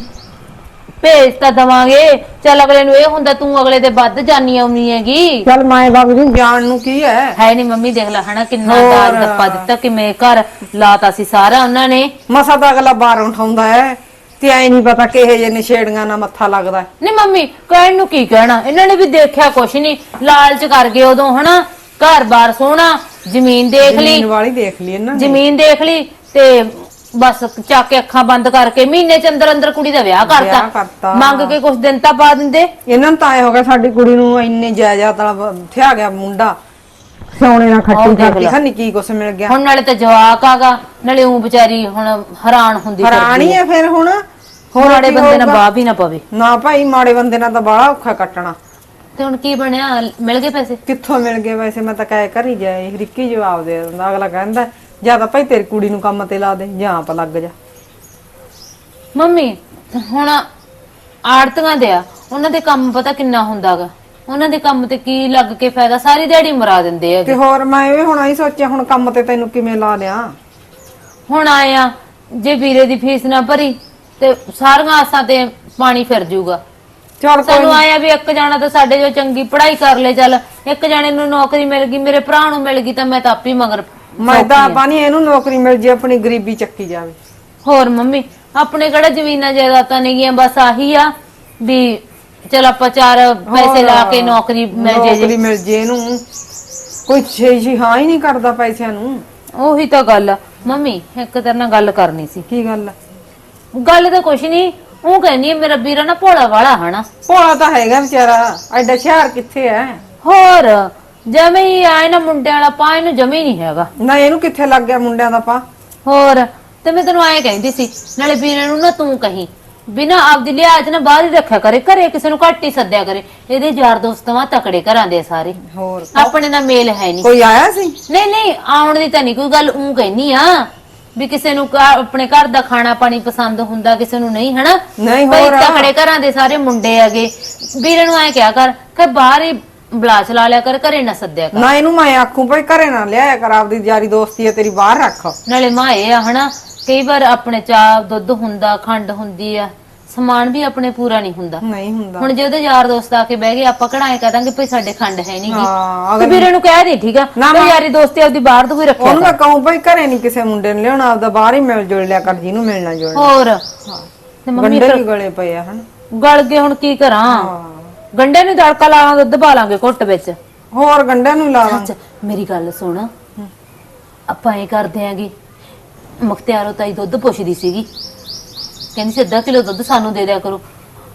ਭੇਜ ਤਾਂ ਦਵਾਂਗੇ। ਚੱਲ ਅਗਲੇ ਨੂੰ ਇਹ ਹੁੰਦਾ ਤੂੰ ਅਗਲੇ ਦੇ ਵੱਧ ਜਾਨੀ ਆਉਣੀ ਹੈਗੀ। ਚਲ ਮੈਂ ਵਗ ਜੂ। ਜਾਣ ਨੂੰ ਕੀ ਹੈ? ਹੈ ਨਹੀਂ ਮੰਮੀ ਦੇਖ ਲੈ ਹਨਾ ਕਿੰਨਾ ਦਾਲ ਦੱਪਾ ਦਿੱਤਾ ਕਿਵੇਂ ਘਰ ਲਾਤਾ ਸੀ ਸਾਰਾ ਉਹਨਾਂ ਨੇ। ਮਸਾ ਤਾਂ ਅਗਲਾ ਬਾਹਰ ਉਠਾਉਂਦਾ ਹੈ। ਤੇ ਐ ਨਹੀਂ ਪਤਾ ਕਿਹੇ ਜੇ ਨਸ਼ੇੜੀਆਂ ਨਾਲ ਮੱਥਾ ਲੱਗਦਾ। ਨਹੀਂ ਮੰਮੀ ਕਹਿਣ ਨੂੰ ਕੀ ਕਹਿਣਾ? ਇਹਨਾਂ ਨੇ ਵੀ ਦੇਖਿਆ ਕੁਛ ਨਹੀਂ। ਲਾਲਚ ਕਰ ਗਏ ਉਦੋਂ ਹਨਾ? ਘਰ-ਬਾਰ ਸੋਹਣਾ ਜ਼ਮੀਨ ਦੇਖ ਲਈ। ਜ਼ਮੀਨ ਵਾਲੀ ਦੇਖ ਲਈ ਇਹਨਾਂ ਨੇ। ਜ਼ਮੀਨ ਦੇਖ ਲਈ ਤੇ ਬਸ ਚੱਕ ਕੇ ਅੱਖਾਂ ਬੰਦ ਕਰਕੇ ਮਹੀਨੇ ਚ ਅੰਦਰ ਅੰਦਰ ਕੁੜੀ ਦਾ ਵਿਆਹ ਵਿਆਹ ਕਰਤਾ। ਕਰਤਾ। ਮੰਗ ਕੇ ਕੁਛ ਦਿਨ ਤਾਂ ਪਾ ਦਿੰਦੇ। ਇਹਨਾਂ ਨੂੰ ਤਾਂ ਐ ਹੋ ਗਿਆ ਸਾਡੀ ਕੁੜੀ ਨੂੰ ਇੰਨੇ ਜਾਇਦਾਦ ਵਾਲਾ ਥਿਆ ਗਿਆ ਮੁੰਡਾ। ਸੋਨੇ ਨਾਲ ਖੱਟੀ ਦੇਖ ਕੀ ਲੈ ਖਾਨੀ ਕੀ ਕੁਛ ਮਿਲ ਗਿਆ। ਹੁਣ ਨਾਲੇ ਤਾਂ ਜਵਾਕ ਆਗਾ ਨਾਲੇ ਉਹ ਵਿਚਾਰੀ ਹੁਣ ਹੈਰਾਨ ਹੁੰਦੀ ਹੈਰਾਨੀ ਹੈ ਫਿਰ ਹੁਣ। ਹੋਰ ਕੀ ਬੰਦੇ ਨਾਲ ਹੋਊਗਾ? ਬਾਹ ਵੀ ਨਾ ਪਵੇ। ਨਾ ਭਾਈ ਮਾੜੇ ਬੰਦੇ ਨਾਲ ਤਾਂ ਬੜਾ ਔਖਾ ਕੱਟਣਾ। ਤੇ ਹੁਣ ਕੀ ਬਣਿਆ? ਮਿਲ ਗਏ ਪੈਸੇ? ਕਿੱਥੋਂ ਮਿਲ ਗਏ ਵੈਸੇ? ਮੈਂ ਤਾਂ ਕਹਿ ਕਰ ਹੀ ਜਾਏ ਰਿੱਕੀ ਜਵਾਬ ਦੇ ਦਿੰਦਾ। ਅਗਲਾ ਕਹਿੰਦਾ ਜਾਂ ਤਾਂ ਭਾਈ ਤੇਰੀ ਕੁੜੀ ਨੂੰ ਕੰਮ ਤੇ ਲਾ ਦੇ ਜਾਂ ਆਪ ਲੱਗ ਜਾ। ਮੰਮੀ ਹੁਣ ਆੜਤੀਆਂ ਦੇ ਆ ਉਹਨਾਂ ਦੇ ਕੰਮ ਪਤਾ ਕਿੰਨਾ ਹੁੰਦਾਗਾ? ਉਹਨਾਂ ਦੇ ਕੰਮ ਤੇ ਕੀ ਲੱਗ ਕੇ ਫਾਇਦਾ? ਸਾਰੀ ਦਿਹਾੜੀ ਮਰਾ ਦਿੰਦੇ ਆ ਤੇ ਹੋਰ ਮੈਂ ਇਹ ਹੁਣ ਆਈ ਸੋਚਿਆ ਹੁਣ ਕੰਮ ਤੇ ਤੈਨੂੰ ਕਿਵੇਂ ਲਾ ਲਿਆ? ਹੁਣ ਆਇਆ ਜੇ ਵੀਰੇ ਦੀ ਫੀਸ ਨਾ ਭਰੀ ਤੇ ਸਾਰੀਆਂ ਆਸਾਂ ਤੇ ਪਾਣੀ ਫਿਰ ਜਾਊਗਾ ਚਲ ਕੋਈ ਸਾਨੂੰ ਆਇਆ ਵੀ ਇੱਕ ਜਾਣਾ ਤਾਂ ਸਾਡੇ ਜੋ ਚੰਗੀ ਪੜ੍ਹਾਈ ਕਰ ਲੈ ਚੱਲ ਇੱਕ ਜਾਣੇ ਨੂੰ ਨੌਕਰੀ ਮਿਲ ਗਈ ਮੇਰੇ ਭਰਾ ਨੂੰ ਮਿਲ ਗਈ ਤਾਂ ਮੈਂ ਤਾਂ ਆਪੀ ਮਗਰ ਮੈਂ ਤਾਂ ਪਾਣੀ ਇਹਨੂੰ ਨੌਕਰੀ ਮਿਲ ਜੇ ਆਪਣੀ ਗਰੀਬੀ ਚੱਕੀ ਜਾਵੇ। ਹੋਰ ਮੰਮੀ ਆਪਣੇ ਕਿਹੜਾ ਜ਼ਮੀਨਾਂ ਜਾਇਦਾਦਾਂ ਨੇਗੀਆਂ? ਬਸ ਆਹੀ ਆ ਵੀ ਚਲ ਆਪਾਂ ਚਾਰ ਪੈਸੇ ਲਾ ਕੇ ਨੌਕਰੀ ਮਿਲ ਜੇ ਨੌਕਰੀ ਮਿਲ ਜੇ ਇਹਨੂੰ। ਕੋਈ ਛੇ ਛੇ ਹਾਂ ਹੀ ਨਹੀਂ ਕਰਦਾ ਪੈਸਿਆਂ ਨੂੰ। ਉਹੀ ਤਾਂ ਗੱਲ ਆ। ਮੰਮੀ ਇੱਕ ਤੇਰੇ ਨਾਲ ਗੱਲ ਕਰਨੀ ਸੀ। ਕੀ ਗੱਲ ਆ? ਗੱਲ ਤਾਂ ਕੁਛ ਨਹੀਂ। ਉਹ ਕਹਿੰਦੀ ਆ, ਮੇਰਾ ਵੀਰਾ ਨਾ ਭੋਲਾ ਵਾਲਾ ਹਨਾ। ਭੋਲਾ ਤਾਂ ਹੈਗਾ ਵਿਚਾਰਾ। ਐਡਾ ਸ਼ਹਿਰ ਕਿੱਥੇ ਐ? ਹੋਰ ਜਮੇ ਹੀ ਆਏ ਨਾ ਮੁੰਡਿਆਂ ਵਾਲਾ ਪਾ ਇਹਨੂੰ ਜਮੇ ਨਹੀਂ ਹੈਗਾ। ਨਾ ਇਹਨੂੰ ਕਿੱਥੇ ਲੱਗ ਗਿਆ ਮੁੰਡਿਆਂ ਦਾ ਪਾ? ਹੋਰ ਤੇ ਮੈਂ ਤੈਨੂੰ ਐਂ ਕਹਿੰਦੀ ਸੀ ਨਾਲੇ ਵੀਰੇ ਨੂੰ ਨਾ ਤੂੰ ਕਹੀਂ। ਬਿਨਾ ਆਪਦੀ ਲਿਹਾਜ਼ ਨਾ ਬਾਹਰ ਹੀ ਰੱਖਿਆ ਕਰੇ ਘਰੇ ਕਿਸੇ ਨੂੰ ਘੱਟ ਹੀ ਸੱਦਿਆ ਕਰੇ। ਇਹਦੇ ਯਾਰ ਦੋਸਤ ਤਕੜੇ ਘਰਾਂ ਦੇ ਸਾਰੇ। ਹੋਰ ਆਪਣੇ ਨਾਲ ਮੇਲ ਹੈ ਨਹੀਂ। ਕੋਈ ਆਇਆ ਸੀ? ਨਹੀਂ ਨਹੀਂ ਆਉਣ ਦੀ ਤਾਂ ਨਹੀਂ ਕੋਈ ਗੱਲ ਉਹ ਕਹਿਨੀ ਆ ਵੀ ਕਿਸੇ ਨੂੰ ਘਰ- ਆਪਣੇ ਘਰ ਦਾ ਖਾਣਾ ਪਾਣੀ ਪਸੰਦ ਹੁੰਦਾ ਕਿਸੇ ਨੂੰ ਨਹੀਂ ਹਨਾ? ਨਹੀਂ, ਬਈ ਹੋਰ ਆ। ਤਕੜੇ ਘਰਾਂ ਦੇ ਸਾਰੇ ਮੁੰਡੇ ਹੈਗੇ। ਵੀਰੇ ਨੂੰ ਐ ਕਿਹਾ ਕਰ ਕਿ ਬਾਹਰ ਹੀ ਬਲਾ ਚਲਾ ਲਿਆ ਕਰ ਘਰੇ ਨਾ ਸੱਦਿਆ ਕਰ। ਨਾ ਇਹਨੂੰ ਮੈਂ ਆਖੂ ਭਾਈ ਘਰੇ ਨਾ ਲਿਆਇਆ ਕਰ ਆਪਦੀ ਯਾਰੀ ਦੋਸਤੀ ਹੈ ਤੇਰੀ ਬਾਹਰ ਰੱਖ। ਨਾਲੇ ਮਾਏ ਆ ਹਨਾ ਕਈ ਵਾਰ ਆਪਣੇ ਚਾਹ ਦੁੱਧ ਹੁੰਦਾ ਖੰਡ ਹੁੰਦੀ ਆ ਸਮਾਨ ਵੀ ਆਪਣੇ ਪੂਰਾ ਨਹੀਂ ਹੁੰਦਾ। ਨਹੀਂ ਹੁੰਦਾ। ਹੁਣ ਜੇ ਉਹਦੇ ਯਾਰ ਦੋਸਤ ਆ ਕੇ ਬਹਿ ਗਏ ਆਪਾਂ ਕਢਾਏ ਕਰਾਂਗੇ ਭਈ ਸਾਡੇ ਖੰਡ ਹੈ ਨਹੀਂ ਹਾਂ, ਗੀ ਵੀਰੇ ਨੂੰ ਕਹਿ ਦੇ ਠੀਕ ਆ? ਨਾ, ਤੇ ਯਾਰੀ ਦੋਸਤੀ ਆਪਦੀ ਬਾਹਰ ਤੋਂ ਹੀ ਰੱਖਿਆ ਉਹਨੂੰ ਮੈਂ ਕਹੂੰ ਭਾਈ ਘਰੇ ਨਹੀਂ ਕਿਸੇ ਮੁੰਡੇ ਨੂੰ ਲਿਆਉਣਾ ਆਪਦਾ ਬਾਹਰ ਹੀ ਮਿਲ ਜੁਲ ਲਿਆ ਕਰ ਜਿਹਨੂੰ ਮਿਲਣਾ ਜੁਲਣਾ ਹੋਰ? ਤੇ ਮੰਮੀ ਗੰਡੇ ਵੀ ਗਲੇ ਪਏ ਆ ਹਨ। ਗਲ ਗਏ ਹੁਣ ਕੀ ਕਰਾਂ? ਗੰਡੇ ਨੂੰ ਤੜਕਾ ਲਾਵਾਂਗੇ ਦੁੱਧ ਪਾ ਲਾਂਗੇ ਘੁੱਟ ਵਿੱਚ। ਹੋਰ ਗੰਡਿਆਂ ਨੂੰ ਲਾ ਲਾਂ ਅੱਛਾ ਮੇਰੀ ਗੱਲ ਸੁਣ। ਆਪਾਂ ਇਹ ਕਰਦੇ ਆਂਗੇ ਮੁਖਤਿਆਰੋ ਤਾਈ ਦੁੱਧ ਪੁੱਛਦੀ ਸੀਗੀ ਕਹਿੰਦੀ ਸੀ ਅੱਧਾ ਕਿਲੋ ਦੁੱਧ ਸਾਨੂੰ ਦੇ ਦਿਆ ਕਰੋ।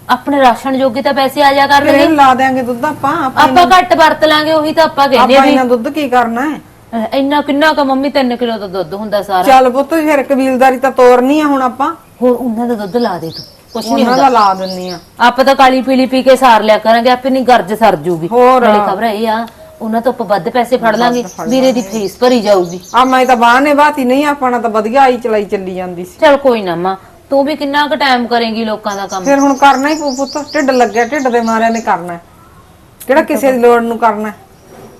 ਆਪਣੇ ਰਾਸ਼ਨ ਜੋਗੇ ਤਾਂ ਪੈਸੇ ਆ ਜਾ ਕਰਨਗੇ। ਲਾ ਦਿਆਂਗੇ ਦੁੱਧ ਆਪਾਂ ਆਪਾਂ ਆਪਾਂ ਘੱਟ ਵਰਤ ਲਾਂਗੇ ਉਹੀ ਤਾਂ ਆਪਾਂ ਕਹਿੰਦੇ ਆਪਾਂ ਵੀ ਇਹਨਾਂ ਦੁੱਧ ਕੀ ਕਰਨਾ ਹੈ? ਅਹ ਇੰਨਾ ਕਿੰਨਾ ਕ ਮੰਮੀ 3 ਕਿਲੋ ਦਾ ਦੁੱਧ ਹੁੰਦਾ ਸਾਰਾ। ਚੱਲ ਪੁੱਤ ਫਿਰ ਕਬੀਲਦਾਰੀ ਤਾਂ ਤੋਰਨੀ ਆ ਹੁਣ ਆਪਾਂ। ਹੋਰ ਉਹਨਾਂ ਦਾ ਦੁੱਧ ਲਾ ਦੇ ਤੂੰ ਕੁਛ ਨਹੀਂ ਉਹਨਾਂ ਦਾ ਲਾ ਦਿੰਨੀ ਆ। ਆਪਾਂ ਤਾਂ ਕਾਲੀ ਪੀਲੀ ਪੀ ਕੇ ਸਾਰ ਲਿਆ ਕਰਾਂਗੇ ਆਪੇ ਨਹੀਂ ਗਰਜ ਸਰ ਜੂਗੀ। ਹੋਰ। ਨਾਲੇ ਖਬਰ ਇਹ ਆ ਉਹਨਾਂ ਤੋਂ ਆਪਾਂ ਵੱਧ ਪੈਸੇ ਫੜ ਲਾਂਗੇ ਵੀਰੇ ਦੀ ਫੀਸ ਭਰੀ ਜਾਊਗੀ। ਆ ਮੈਂ ਤਾਂ ਬਾਹਰ ਨੇ ਬਾਤੀ ਨਹੀਂ ਆਪਣਾ ਤਾਂ ਵਧੀਆ ਆਈ ਚਲਾਈ ਚੱਲੀ ਜਾਂਦੀ ਸੀ। ਚਲ ਕੋਈ ਨਾ ਮਾਂ ਤੂੰ ਵੀ ਕਿੰਨਾ ਕੁ ਟਾਈਮ ਕਰੇਂਗੀ ਲੋਕਾਂ ਦਾ ਕੰਮ? ਫਿਰ ਹੁਣ ਕਰਨਾ ਹੀ ਪਊ ਪੁੱਤ ਢਿੱਡ ਲੱਗਿਆ ਢਿੱਡ ਦੇ ਮਾਰਿਆਂ ਨੇ ਕਰਨਾ ਹੈ। ਕਿਹੜਾ ਕਿਸੇ ਦੀ ਲੋੜ ਨੂੰ ਕਰਨਾ ਹੈ?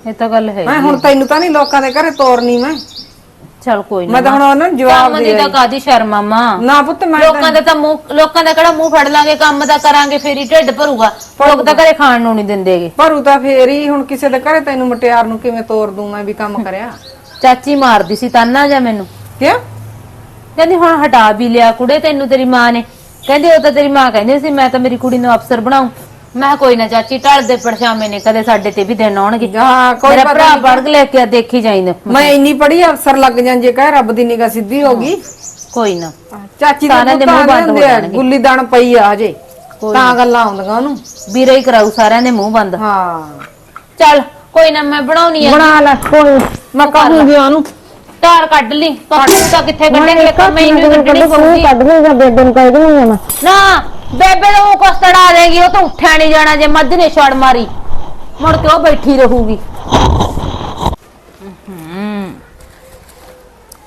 ਇਹ ਤਾਂ ਗੱਲ ਹੈ ਮੈਂ ਹੁਣ ਤੈਨੂੰ ਤਾਂ ਨਹੀਂ ਲੋਕਾਂ ਦੇ ਘਰੇ ਤੋਰਨੀ ਮੈਂ। ਚਲ ਕੋਈ ਨਾ ਮੈਂ ਤਾਂ ਹੁਣ ਉਹਨਾਂ ਨੂੰ ਜਵਾਬ ਕੰਮ ਦੇ ਦੀ ਤਾਂ। ਕਾਦੀ ਸ਼ਰਮ ਆ ਮਾਂ? ਨਾ ਪੁੱਤ ਮੈਂ ਲੋਕਾਂ ਦਾ ਤਾਂ ਮੂੰਹ ਲੋਕਾਂ ਦਾ ਕਿਹੜਾ ਮੂੰਹ ਫੜ ਲਾਂਗੇ ਕੰਮ ਦਾ ਕਰਾਂਗੇ ਫੇਰ ਹੀ ਢਿੱਡ ਭਰੂਗਾ। ਲੋਕ ਤਾਂ ਘਰੇ ਖਾਣ ਨੂੰ ਨਹੀਂ ਦਿੰਦੇਗੇ। ਭਰੂ ਤਾਂ ਫੇਰ ਹੀ ਹੁਣ ਕਿਸੇ ਦੇ ਘਰੇ ਤੈਨੂੰ ਮਟਿਆਰ ਨੂੰ ਕਿਵੇਂ ਤੋਰ ਦੂੰ ਮੈਂ ਵੀ ਕੰਮ ਕਰਿਆ? ਚਾਚੀ ਮਾਰਦੀ ਸੀ ਤਾਨਾ ਜਾਂ ਮੈਨੂੰ। ਕਿਉਂ ਕਹਿੰਦੀ ਹੁਣ ਹਟਾ ਵੀ ਲਿਆ ਕੁੜੇ ਤੈਨੂੰ ਤੇਰੀ ਮਾਂ ਨੇ। ਕਹਿੰਦੀ ਉਹ ਤਾਂ ਤੇਰੀ ਮਾਂ ਕਹਿੰਦੀ ਸੀ ਮੈਂ ਤਾਂ ਮੇਰੀ ਕੁੜੀ ਨੂੰ ਅਫਸਰ ਬਣਾਉ ਮੈਂ ਕਿਹਾ ਕੋਈ ਨਾ ਚਾਚੀ ਢਲਦੇ ਪਰਛਾਵੇਂ ਨੇ ਕਦੇ ਸਾਡੇ ਤੇ ਵੀ ਦਿਨ ਆਉਣਗੇ। ਹਾਂ ਕੋਈ ਮੇਰਾ ਪਤਾ ਭਰਾ ਨਹੀਂ। ਪੜ੍ਹ ਲੈ ਕੇ ਆ, ਦੇਖੀ ਜਾਈਂਦੇ ਮੈਂ ਇੰਨੀ ਪੜ੍ਹੀ ਅਫਸਰ ਲੱਗ ਜਾਂ ਜੇ ਕਹੇ ਰੱਬ ਦੀ ਨਿਗਾਹ ਸਿੱਧੀ ਹੋ ਗਈ। ਕੋਈ ਨਾ। ਚਾਚੀ ਸਾਰਿਆਂ ਦੇ ਮੂੰਹ ਬੰਦ ਹੋ ਜਾਣਗੇ। ਗੁੱਲੀ ਦਾਣ ਪਈ ਆ ਹਜੇ। ਤਾਂ ਗੱਲਾਂ ਆਉਂਦੀਆਂ ਉਹਨੂੰ। ਵੀਰੇ ਹੀ ਕਰਾਊ ਸਾਰਿਆਂ ਦੇ ਮੂੰਹ ਬੰਦ। ਹਾਂ। ਚੱਲ ਕੋਈ ਨਾ ਮੈਂ ਬਣਾਉਣੀ ਆ। ਬਣਾ ਲੈ ਕੋਈ ਮੈਂ ਕਹੂੰਗੀ ਉਹਨੂੰ। ਧਾਰ ਕੱਢ ਲਈ ਪੱਪੂ ਤਾਂ ਕਿੱਥੇ ਕੱਢੇਂਗੇ? ਕੰਮ ਨਹੀਂ ਕੱਢਣੀ ਕੱਢ ਪਊਗੀ ਕੱਢ ਲਈ ਜਾਂ ਬੇਬੇ ਨੂੰ ਕਹਿ ਦੂੰਗੀ ਮੈਂ? ਨਾ ਬੇਬੇ ਨੂੰ ਕੁਛ ਤੜਾ ਦੇਗੀ ਉਹ ਤਾਂ ਉੱਠਿਆ ਨਹੀਂ ਜਾਣਾ ਜੇ ਮੱਝ ਨੇ ਛੜ ਮਾਰੀ। ਮੁੜ ਕੇ ਉਹ ਬੈਠੀ ਰਹੂਗੀ।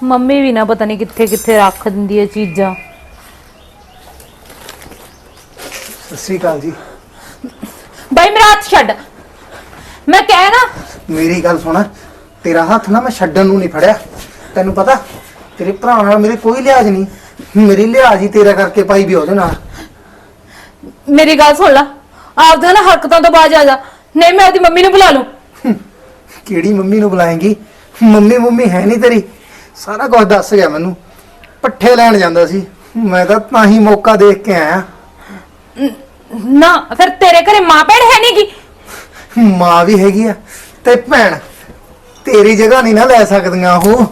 ਮੰਮੀ ਵੀ ਨਾ ਪਤਾ ਨਹੀਂ ਕਿੱਥੇ ਕਿੱਥੇ ਰੱਖ ਦਿੰਦੀ ਹੈ ਚੀਜ਼ਾਂ। ਸਤਿ ਸ਼੍ਰੀ ਅਕਾਲ ਜੀ। ਬਾਈ ਮੇਰਾ ਹੱਥ ਛੱਡ। ਮੈਂ ਕਹਿ ਨਾ ਮੇਰੀ ਗੱਲ ਸੁਣ ਤੇਰਾ ਹੱਥ ਨਾ ਮੈਂ ਛੱਡਣ ਨੂੰ ਨਹੀਂ ਫੜਿਆ। ਤੈਨੂੰ ਪਤਾ ਤੇਰੇ ਭਰਾ ਨਾਲ ਮੇਰੇ ਕੋਈ ਲਿਹਾਜ਼ ਨਹੀਂ। ਮੇਰੀ ਲਿਹਾਜ਼ ਹੀ ਤੇਰਾ ਕਰਕੇ ਪਾਈ ਵੀ ਉਹਦੇ ਨਾਲ। ਮੇਰੀ ਗੱਲ ਸੁਣ ਲੈ। ਆਪਦਾ ਨਾ ਹਰਕਤਾਂ ਤੋਂ ਬਾਜ ਆ ਜਾ। ਨਹੀਂ ਮੈਂ ਉਹਦੀ ਮੰਮੀ ਨੂੰ ਬੁਲਾ ਲੂੰ। ਕਿਹੜੀ ਮੰਮੀ ਨੂੰ ਬੁਲਾਏਂਗੀ? ਮੰਮੀ ਮੰਮੀ ਹੈ ਨਹੀਂ ਤੇਰੀ। ਸਾਰਾ ਕੁਝ ਦੱਸ ਗਿਆ ਮੈਨੂੰ। ਪੱਠੇ ਲੈਣ ਜਾਂਦਾ ਸੀ। ਮੈਂ ਤਾਂ ਤਾਂ ਹੀ ਮੌਕਾ ਦੇਖ ਕੇ ਆਇਆ। ਨਾ ਫਿਰ ਤੇਰੇ ਘਰੇ ਮਾਂ ਭੈਣ ਹੈ ਨਹੀਂ ਕੀ ਮਾਂ ਵੀ ਹੈਗੀ ਆ ਤੇ ਭੈਣ ਤੇਰੀ ਜਗ੍ਹਾ ਨਹੀਂ ਨਾ ਲੈ ਸਕਦੀਆਂ ਉਹ।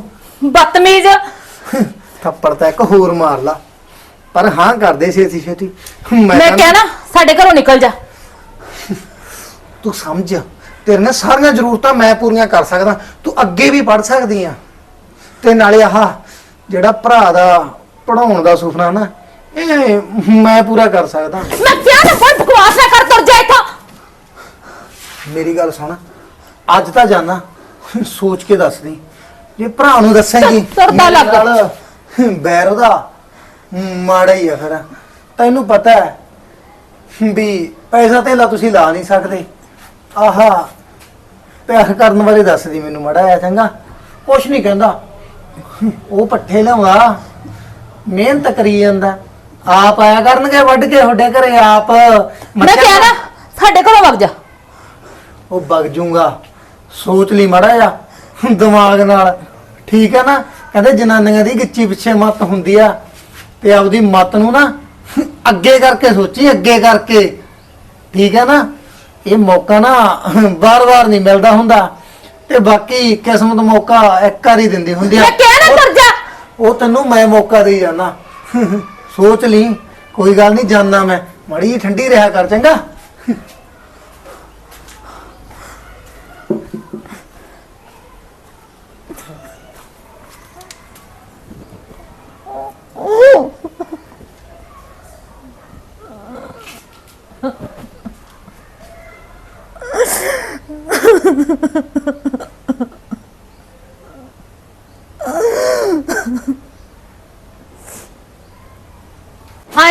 ਬਦਤਮੀਜ਼। ਥੱਪੜ ਤਾਂ ਇੱਕ ਹੋਰ ਮਾਰ ਲਾ। ਪਰ ਹਾਂ ਕਰਦੇ ਛੇਤੀ ਛੇਤੀ। ਮੈਂ ਤਾਂ- ਕਹਿ ਨਾ ਸਾਡੇ ਘਰੋਂ ਨਿਕਲ ਜਾ। ਤੂੰ ਸਮਝ। ਤੇਰੇ ਨਾਲ ਸਾਰੀਆਂ ਜ਼ਰੂਰਤਾਂ ਮੈਂ ਪੂਰੀਆਂ ਕਰ ਸਕਦਾ। ਤੂੰ ਅੱਗੇ ਵੀ ਪੜ ਸਕਦੀ ਆ। ਤੇ ਨਾਲੇ ਆਹ ਜਿਹੜਾ ਭਰਾ ਦਾ ਪੜਾਉਣ ਦਾ ਸੁਪਨਾ ਨਾ ਇਹ ਮੈਂ ਪੂਰਾ ਕਰ ਸਕਦਾ। ਮੈਂ ਕਿਹਾ ਨਾ ਕੋਈ ਬਕਵਾਸ ਨਾ ਕਰ ਤੁਰ ਜਾ ਇੱਥੋਂ। ਮੇਰੀ ਗੱਲ ਸੁਣ। ਅੱਜ ਤਾਂ ਜਾਣਾ। ਸੋਚ ਕੇ ਦੱਸਦੀ। ਜੇ ਭਰਾ ਨੂੰ ਦੱਸੇਂਗੀ ਤੁਰਦਾ ਲੱਗ। ਮੇਰੇ ਨਾਲ ਬੈਰ ਉਹਦਾ ਮਾੜਾ ਹੀ ਆ ਫਿਰ। ਤੈਨੂੰ ਪਤਾ ਹੈ ਵੀ ਪੈਸਾ ਧੇਲਾ ਤੁਸੀਂ ਲਾ ਨਹੀਂ ਸਕਦੇ। ਆਹਾ ਪਿਆਰ ਕਰਨ ਬਾਰੇ ਦੱਸਦੀ ਮੈਨੂੰ ਮਾੜਾ ਆ ਚੰਗਾ। ਕੁਛ ਨਹੀਂ ਕਹਿੰਦਾ। ਉਹ ਪੱਠੇ ਲਿਆਉਂਦਾ ਮਿਹਨਤ ਕਰੀ ਜਾਂਦਾ। ਆਪ ਆਇਆ ਕਰਨਗੇ ਵੱਢ ਕੇ ਤੁਹਾਡੇ ਘਰੇ ਆਪ। ਮੈਂ ਮੱਝਾਂ ਕਿਹਾ ਨਾ ਸਾਡੇ ਘਰੋਂ ਵਗ ਜਾ। ਉਹ ਵਗ ਜੂੰਗਾ। ਸੋਚ ਲਈ ਮੜਾ ਜਾ ਦਿਮਾਗ ਨਾਲ। ਠੀਕ ਹੈ ਨਾ? ਕਹਿੰਦੇ ਜਨਾਨੀਆਂ ਦੀ ਗਿੱਚੀ ਪਿੱਛੇ ਮੱਤ ਹੁੰਦੀ ਆ ਤੇ ਆਪਦੀ ਮੱਤ ਨੂੰ ਨਾ ਅੱਗੇ ਕਰਕੇ ਸੋਚੀ ਅੱਗੇ ਕਰਕੇ। ਠੀਕ ਹੈ ਨਾ? ਇਹ ਮੌਕਾ ਨਾ ਵਾਰ-ਵਾਰ ਨਹੀਂ ਮਿਲਦਾ ਹੁੰਦਾ। ਤੇ ਬਾਕੀ ਕਿਸਮਤ ਮੌਕਾ ਇੱਕ ਵਾਰ ਹੀ ਦਿੰਦੀ ਹੁੰਦੀ ਆ। ਮੈਂ ਕਿਹਾ ਨਾ ਤੁਰ ਜਾ ਉਹ ਤੈਨੂੰ ਮੈਂ ਮੌਕਾ ਦੇਈ ਜਾਣਾ ਸੋਚ ਲਈ ਕੋਈ ਗੱਲ ਨਹੀਂ ਜਾਨਣਾ ਮੈਂ। ਮੜੀ ਠੰਡੀ ਰਿਹਾ ਕਰ ਚੰਗਾ?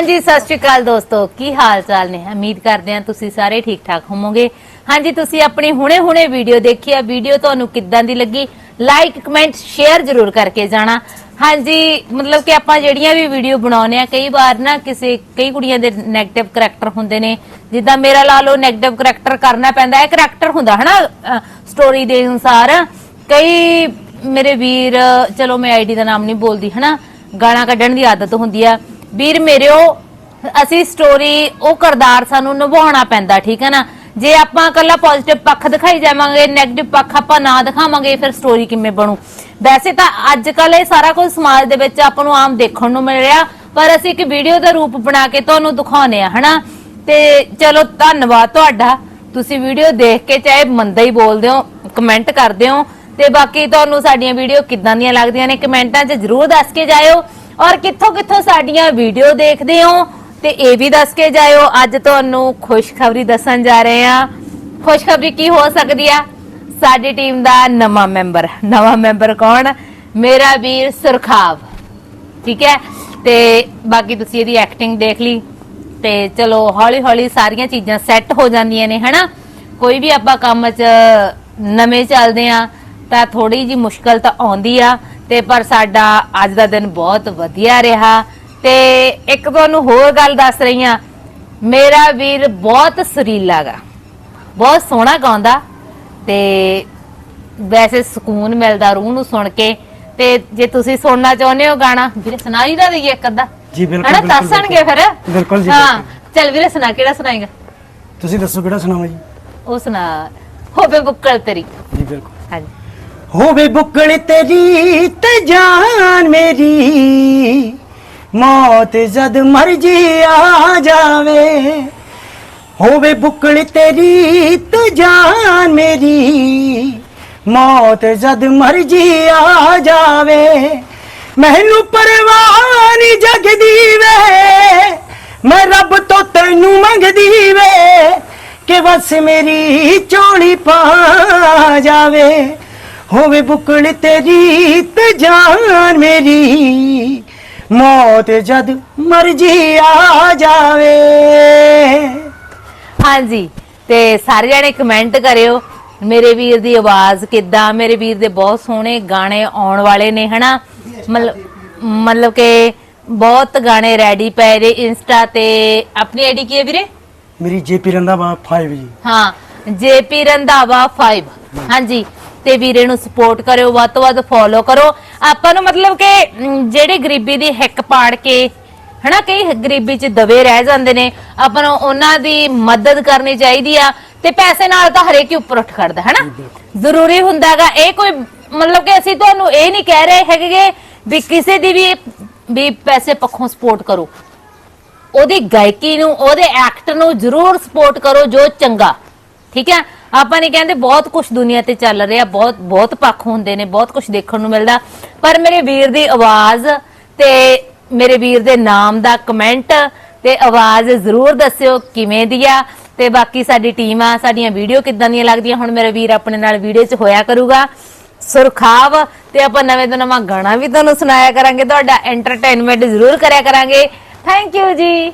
ਹਾਂਜੀ, ਸਤਿ ਸ਼੍ਰੀ ਅਕਾਲ ਦੋਸਤੋ। ਕੀ ਹਾਲ ਚਾਲ ਨੇ? ਉਮੀਦ ਕਰਦੇ ਹਾਂ ਤੁਸੀਂ ਸਾਰੇ ਠੀਕ ਠਾਕ ਹੋਵੋਗੇ। ਹਾਂਜੀ, ਤੁਸੀਂ ਆਪਣੀ ਹੁਣੇ-ਹੁਣੇ ਵੀਡੀਓ ਦੇਖੀ ਆ। ਵੀਡੀਓ ਤੁਹਾਨੂੰ ਕਿੱਦਾਂ ਦੀ ਲੱਗੀ? ਲਾਈਕ ਕਮੈਂਟ ਸ਼ੇਅਰ ਜ਼ਰੂਰ ਕਰਕੇ ਜਾਣਾ। ਹਾਂਜੀ, ਮਤਲਬ ਕਿ ਆਪਾਂ ਜਿਹੜੀਆਂ ਵੀ ਵੀਡੀਓ ਬਣਾਉਨੇ ਆ, ਕਈ ਵਾਰ ਨਾ ਕਿਸੇ, ਕਈ ਕੁੜੀਆਂ ਦੇ 네ਗੇਟਿਵ ਕਰੈਕਟਰ ਹੁੰਦੇ ਨੇ। ਜਿੱਦਾਂ ਮੇਰਾ ਲਾ ਲਓ 네ਗੇਟਿਵ ਕਰੈਕਟਰ ਕਰਨਾ ਪੈਂਦਾ। ਹੈ ਕਰੈਕਟਰ ਹੁੰਦਾ, ਹਨਾ? ਸਟੋਰੀ ਦੇ ਅਨੁਸਾਰ। ਕਈ ਮੇਰੇ ਵੀਰ, ਚਲੋ ਮੈਂ ਆਈਡੀ ਦਾ ਨਾਮ ਨਹੀਂ ਬੋਲਦੀ, ਹਨਾ? ਗਾਣਾ ਕੱਢਣ ਦੀ ਆਦਤ ਹੁੰਦੀ ਆ। ਵੀਰ ਮੇਰਿਓ, ਅਸੀਂ ਸਟੋਰੀ ਉਹ ਕਰਦਾਰ ਸਾਨੂੰ ਨਿਭਾਉਣਾ ਪੈਂਦਾ, ਠੀਕ ਹੈ ਨਾ? ਜੇ ਆਪਾਂ ਇਕੱਲਾ ਪੋਜ਼ਿਟਿਵ ਪੱਖ ਦਿਖਾਈ ਜਾਵਾਂਗੇ ਨੈਗੇਟਿਵ ਪੱਖ ਆਪਾਂ ਨਾ ਦਿਖਾਵਾਂਗੇ, ਫਿਰ ਸਟੋਰੀ ਕਿਵੇਂ ਬਣੂ? ਵੈਸੇ ਤਾਂ ਅੱਜ ਕੱਲ ਇਹ ਸਾਰਾ ਕੁਝ ਸਮਾਜ ਦੇ ਵਿੱਚ ਆਪਾਂ ਨੂੰ ਆਮ ਦੇਖਣ ਨੂੰ ਮਿਲ ਰਿਹਾ, ਪਰ ਅਸੀਂ ਇੱਕ ਵੀਡੀਓ ਦਾ ਰੂਪ ਬਣਾ ਕੇ ਤੁਹਾਨੂੰ ਦਿਖਾਉਨੇ ਆ ਹਨਾ? ਤੇ ਚਲੋ, ਧੰਨਵਾਦ ਤੁਹਾਡਾ। ਤੁਸੀਂ ਵੀਡੀਓ ਦੇਖ ਕੇ ਚਾਹੇ ਮੰਦਾ ਹੀ ਬੋਲਦੇ ਹੋ ਕਮੈਂਟ ਕਰਦੇ ਹੋ, ਤੇ ਬਾਕੀ ਤੁਹਾਨੂੰ ਸਾਡੀਆਂ ਵੀਡੀਓ ਕਿੱਦਾਂ ਦੀਆਂ ਲੱਗਦੀਆਂ ਨੇ, ਕਮੈਂਟਾਂ 'ਚ ਜਰੂਰ ਦੱਸ ਕੇ ਜਾਇਓ। ਔਰ ਕਿੱਥੋਂ ਕਿੱਥੋਂ ਸਾਡੀਆਂ ਵੀਡੀਓ ਦੇਖਦੇ ਹੋ? ਤੇ ਇਹ ਵੀ ਦੱਸ ਕੇ ਜਾਇਓ, ਅੱਜ ਤੁਹਾਨੂੰ ਖੁਸ਼ਖਬਰੀ ਦੱਸਣ ਜਾ ਰਹੇ ਆ ਖੁਸ਼ਖਬਰੀ ਕੀ ਹੋ ਸਕਦੀ ਆ? ਸਾਡੀ ਟੀਮ ਦਾ ਨਵਾਂ ਮੈਂਬਰ। ਨਵਾਂ ਮੈਂਬਰ ਕੌਣ? ਮੇਰਾ ਵੀਰ ਸੁਰਖਾਵ। ਠੀਕ ਹੈ? ਤੇ ਬਾਕੀ ਤੁਸੀਂ ਇਹਦੀ ਐਕਟਿੰਗ ਦੇਖ ਲਈ। ਤੇ ਚਲੋ ਹੌਲੀ ਹੌਲੀ ਸਾਰੀਆਂ ਚੀਜ਼ਾਂ ਸੈੱਟ ਹੋ ਜਾਂਦੀਆਂ ਨੇ, ਹਨਾ? ਕੋਈ ਵੀ ਆਪਾਂ ਕੰਮ 'ਚ ਨਵੇਂ ਚੱਲਦੇ ਆ ਤਾਂ ਥੋੜੀ ਜੀ ਮੁਸ਼ਕਲ ਤਾਂ ਆਉਂਦੀ ਆ। ਤੇ ਪਰ ਸਾਡਾ ਅੱਜ ਦਾ ਦਿਨ ਬਹੁਤ ਵਧੀਆ ਰਿਹਾ। ਤੇ ਇੱਕ ਤੁਹਾਨੂੰ ਹੋਰ ਗੱਲ ਦੱਸ ਰਹੀ ਆ ਮੇਰਾ ਵੀਰ ਬਹੁਤ ਸੁਰੀਲਾ ਗਾ। ਬਹੁਤ ਸੋਹਣਾ ਗਾਉਂਦਾ। ਤੇ ਵੈਸੇ ਸਕੂਨ ਮਿਲਦਾ ਰੂਹ ਨੂੰ ਸੁਣ ਕੇ। ਤੇ ਜੇ ਤੁਸੀਂ ਸੁਣਨਾ ਚਾਹੁੰਦੇ ਹੋ ਗਾਣਾ ਵੀਰੇ ਸੁਣਾਈ ਦਾ ਦਈਏ ਇੱਕ ਅੱਧਾ। ਜੀ, ਬਿਲਕੁਲ, ਬਿਲਕੁਲ, ਦੱਸਣਗੇ ਫਿਰ। ਬਿਲਕੁਲ ਜੀ, ਹਾਂ ਚੱਲ ਵੀਰੇ ਸੁਣਾ ਕਿਹੜਾ ਸੁਣਾਏਗਾ? ਤੁਸੀਂ ਦੱਸੋ ਕਿਹੜਾ ਸੁਣਾਵਾਂ ਜੀ? ਉਹ ਸੁਣਾ ਹੋਵੇ ਬੁੱਕਲ ਤੇਰੀ। ਜੀ ਬਿਲਕੁਲ। ਹਾਂਜੀ। ਹੋਵੇ ਬੁੱਕਲ ਤੇਰੀ ਤੇ ਜਾਨ ਮੇਰੀ। ਮੌਤ ਜਦ ਮਰਜ਼ੀ ਆ ਜਾਵੇ। ਹੋਵੇ ਬੁੱਕਲ ਤੇਰੀ ਤੇ ਜਾਨ ਮੇਰੀ। ਮੌਤ ਜਦ ਮਰਜ਼ੀ ਆ ਜਾਵੇ। ਮੈਨੂੰ ਪਰਵਾਹ ਨਹੀਂ ਜਗਦੀ ਵੇ। ਮੈਂ ਰੱਬ ਤੋਂ ਤੈਨੂੰ ਮੰਗਦੀ ਵੇ ਕਿ ਬਸ ਮੇਰੀ ਚੋਲੀ ਪਾ ਜਾਵੇ। ਹੋਵੇ ਬੁੱਕਲ ਤੇਰੀ ਤੇ ਜਾਨ ਮੇਰੀ ਮੌਤ ਜਦ ਮਰਜ਼ੀ ਆ ਜਾਵੇ। ਹਾਂਜੀ ਤੇ ਸਾਰੇ ਜਣੇ ਕਮੈਂਟ ਕਰਿਓ ਮੇਰੇ ਵੀਰ ਦੀ ਆਵਾਜ਼ ਕਿੱਦਾਂ? ਮੇਰੇ ਵੀਰ ਦੇ ਬਹੁਤ ਸੋਹਣੇ ਗਾਣੇ ਆਉਣ ਵਾਲੇ ਨੇ ਹਨਾ? ਮਤਲਬ ਮਤਲਬ ਕਿ ਬਹੁਤ ਗਾਣੇ ਰੈਡੀ ਪਏ ਨੇ ਇੰਸਟਾ ਤੇ। ਆਪਣੀ ਆਈਡੀ ਕੀ ਹੈ ਵੀਰੇ? ਮੇਰੀ ਜੇਪੀ ਰੰਧਾਵਾ 5 ਜੀ। ਹਾਂ ਜੇਪੀ ਰੰਧਾਵਾ 5 ਹਾਂਜੀ ਤੇ ਵੀਰੇ ਨੂੰ ਸਪੋਰਟ ਕਰਿਓ ਵੱਧ ਤੋਂ ਵੱਧ ਫੋਲੋ ਕਰੋ। ਆਪਾਂ ਨੂੰ ਮਤਲਬ ਕਿ ਅਮ, ਜਿਹੜੇ ਗਰੀਬੀ ਦੀ ਹਿੱਕ ਪਾੜ ਕੇ ਹਨਾ ਕਈ ਗਰੀਬੀ ਚ ਦਬੇ ਰਹਿ ਜਾਂਦੇ ਨੇ ਆਪਾਂ ਨੂੰ ਉਹਨਾਂ ਦੀ ਮਦਦ ਕਰਨੀ ਚਾਹੀਦੀ ਆ ਤੇ ਪੈਸੇ ਨਾਲ ਤਾਂ ਹਰੇਕ ਹੀ ਉੱਪਰ ਉੱਠ ਖੜਦਾ ਹਨਾ? ਜ਼ਰੂਰੀ ਹੁੰਦਾਗਾ ਇਹ ਕੋਈ ਮਤਲਬ ਕਿ ਅਸੀਂ ਤੁਹਾਨੂੰ ਇਹ ਨਹੀਂ ਕਹਿ ਰਹੇ ਹੈਗੇ ਵੀ ਕਿਸੇ ਦੀ ਵੀ ਵੀ ਪੈਸੇ ਪੱਖੋਂ ਸਪੋਰਟ ਕਰੋ। ਉਹਦੀ ਗਾਇਕੀ ਨੂੰ ਉਹਦੇ ਐਕਟ ਨੂੰ ਜ਼ਰੂਰ ਸਪੋਰਟ ਕਰੋ ਜੋ ਚੰਗਾ ਠੀਕ ਹੈ? ਆਪਾਂ ਨਹੀਂ ਕਹਿੰਦੇ ਬਹੁਤ ਕੁਝ ਦੁਨੀਆ ਤੇ ਚੱਲ ਰਿਹਾ, ਬਹੁਤ ਬਹੁਤ ਪੱਖ ਹੁੰਦੇ ਨੇ, ਬਹੁਤ ਕੁਝ ਦੇਖਣ ਨੂੰ ਮਿਲਦਾ। ਪਰ ਮੇਰੇ ਵੀਰ ਦੀ ਆਵਾਜ਼ ਤੇ ਮੇਰੇ ਵੀਰ ਦੇ ਨਾਮ ਦਾ ਕਮੈਂਟ ਤੇ ਆਵਾਜ਼ ਜ਼ਰੂਰ ਦੱਸਿਓ ਕਿਵੇਂ ਦੀ ਆ। ਤੇ ਬਾਕੀ ਸਾਡੀ ਟੀਮ ਆ, ਸਾਡੀਆਂ ਵੀਡੀਓ ਕਿੱਦਾਂ ਦੀਆਂ ਲੱਗਦੀਆਂ, ਹੁਣ ਮੇਰੇ ਵੀਰ ਆਪਣੇ ਨਾਲ ਵੀਡੀਓ 'ਚ ਹੋਇਆ ਕਰੂਗਾ। ਸੁਰਖਾਵ ਤੇ ਆਪਾਂ ਨਵੇਂ ਤੋਂ ਨਵਾਂ ਗਾਣਾ ਵੀ ਤੁਹਾਨੂੰ ਸੁਣਾਇਆ ਕਰਾਂਗੇ, ਤੁਹਾਡਾ ਐਂਟਰਟੇਨਮੈਂਟ ਜ਼ਰੂਰ ਕਰਿਆ ਕਰਾਂਗੇ। ਥੈਂਕ ਯੂ ਜੀ।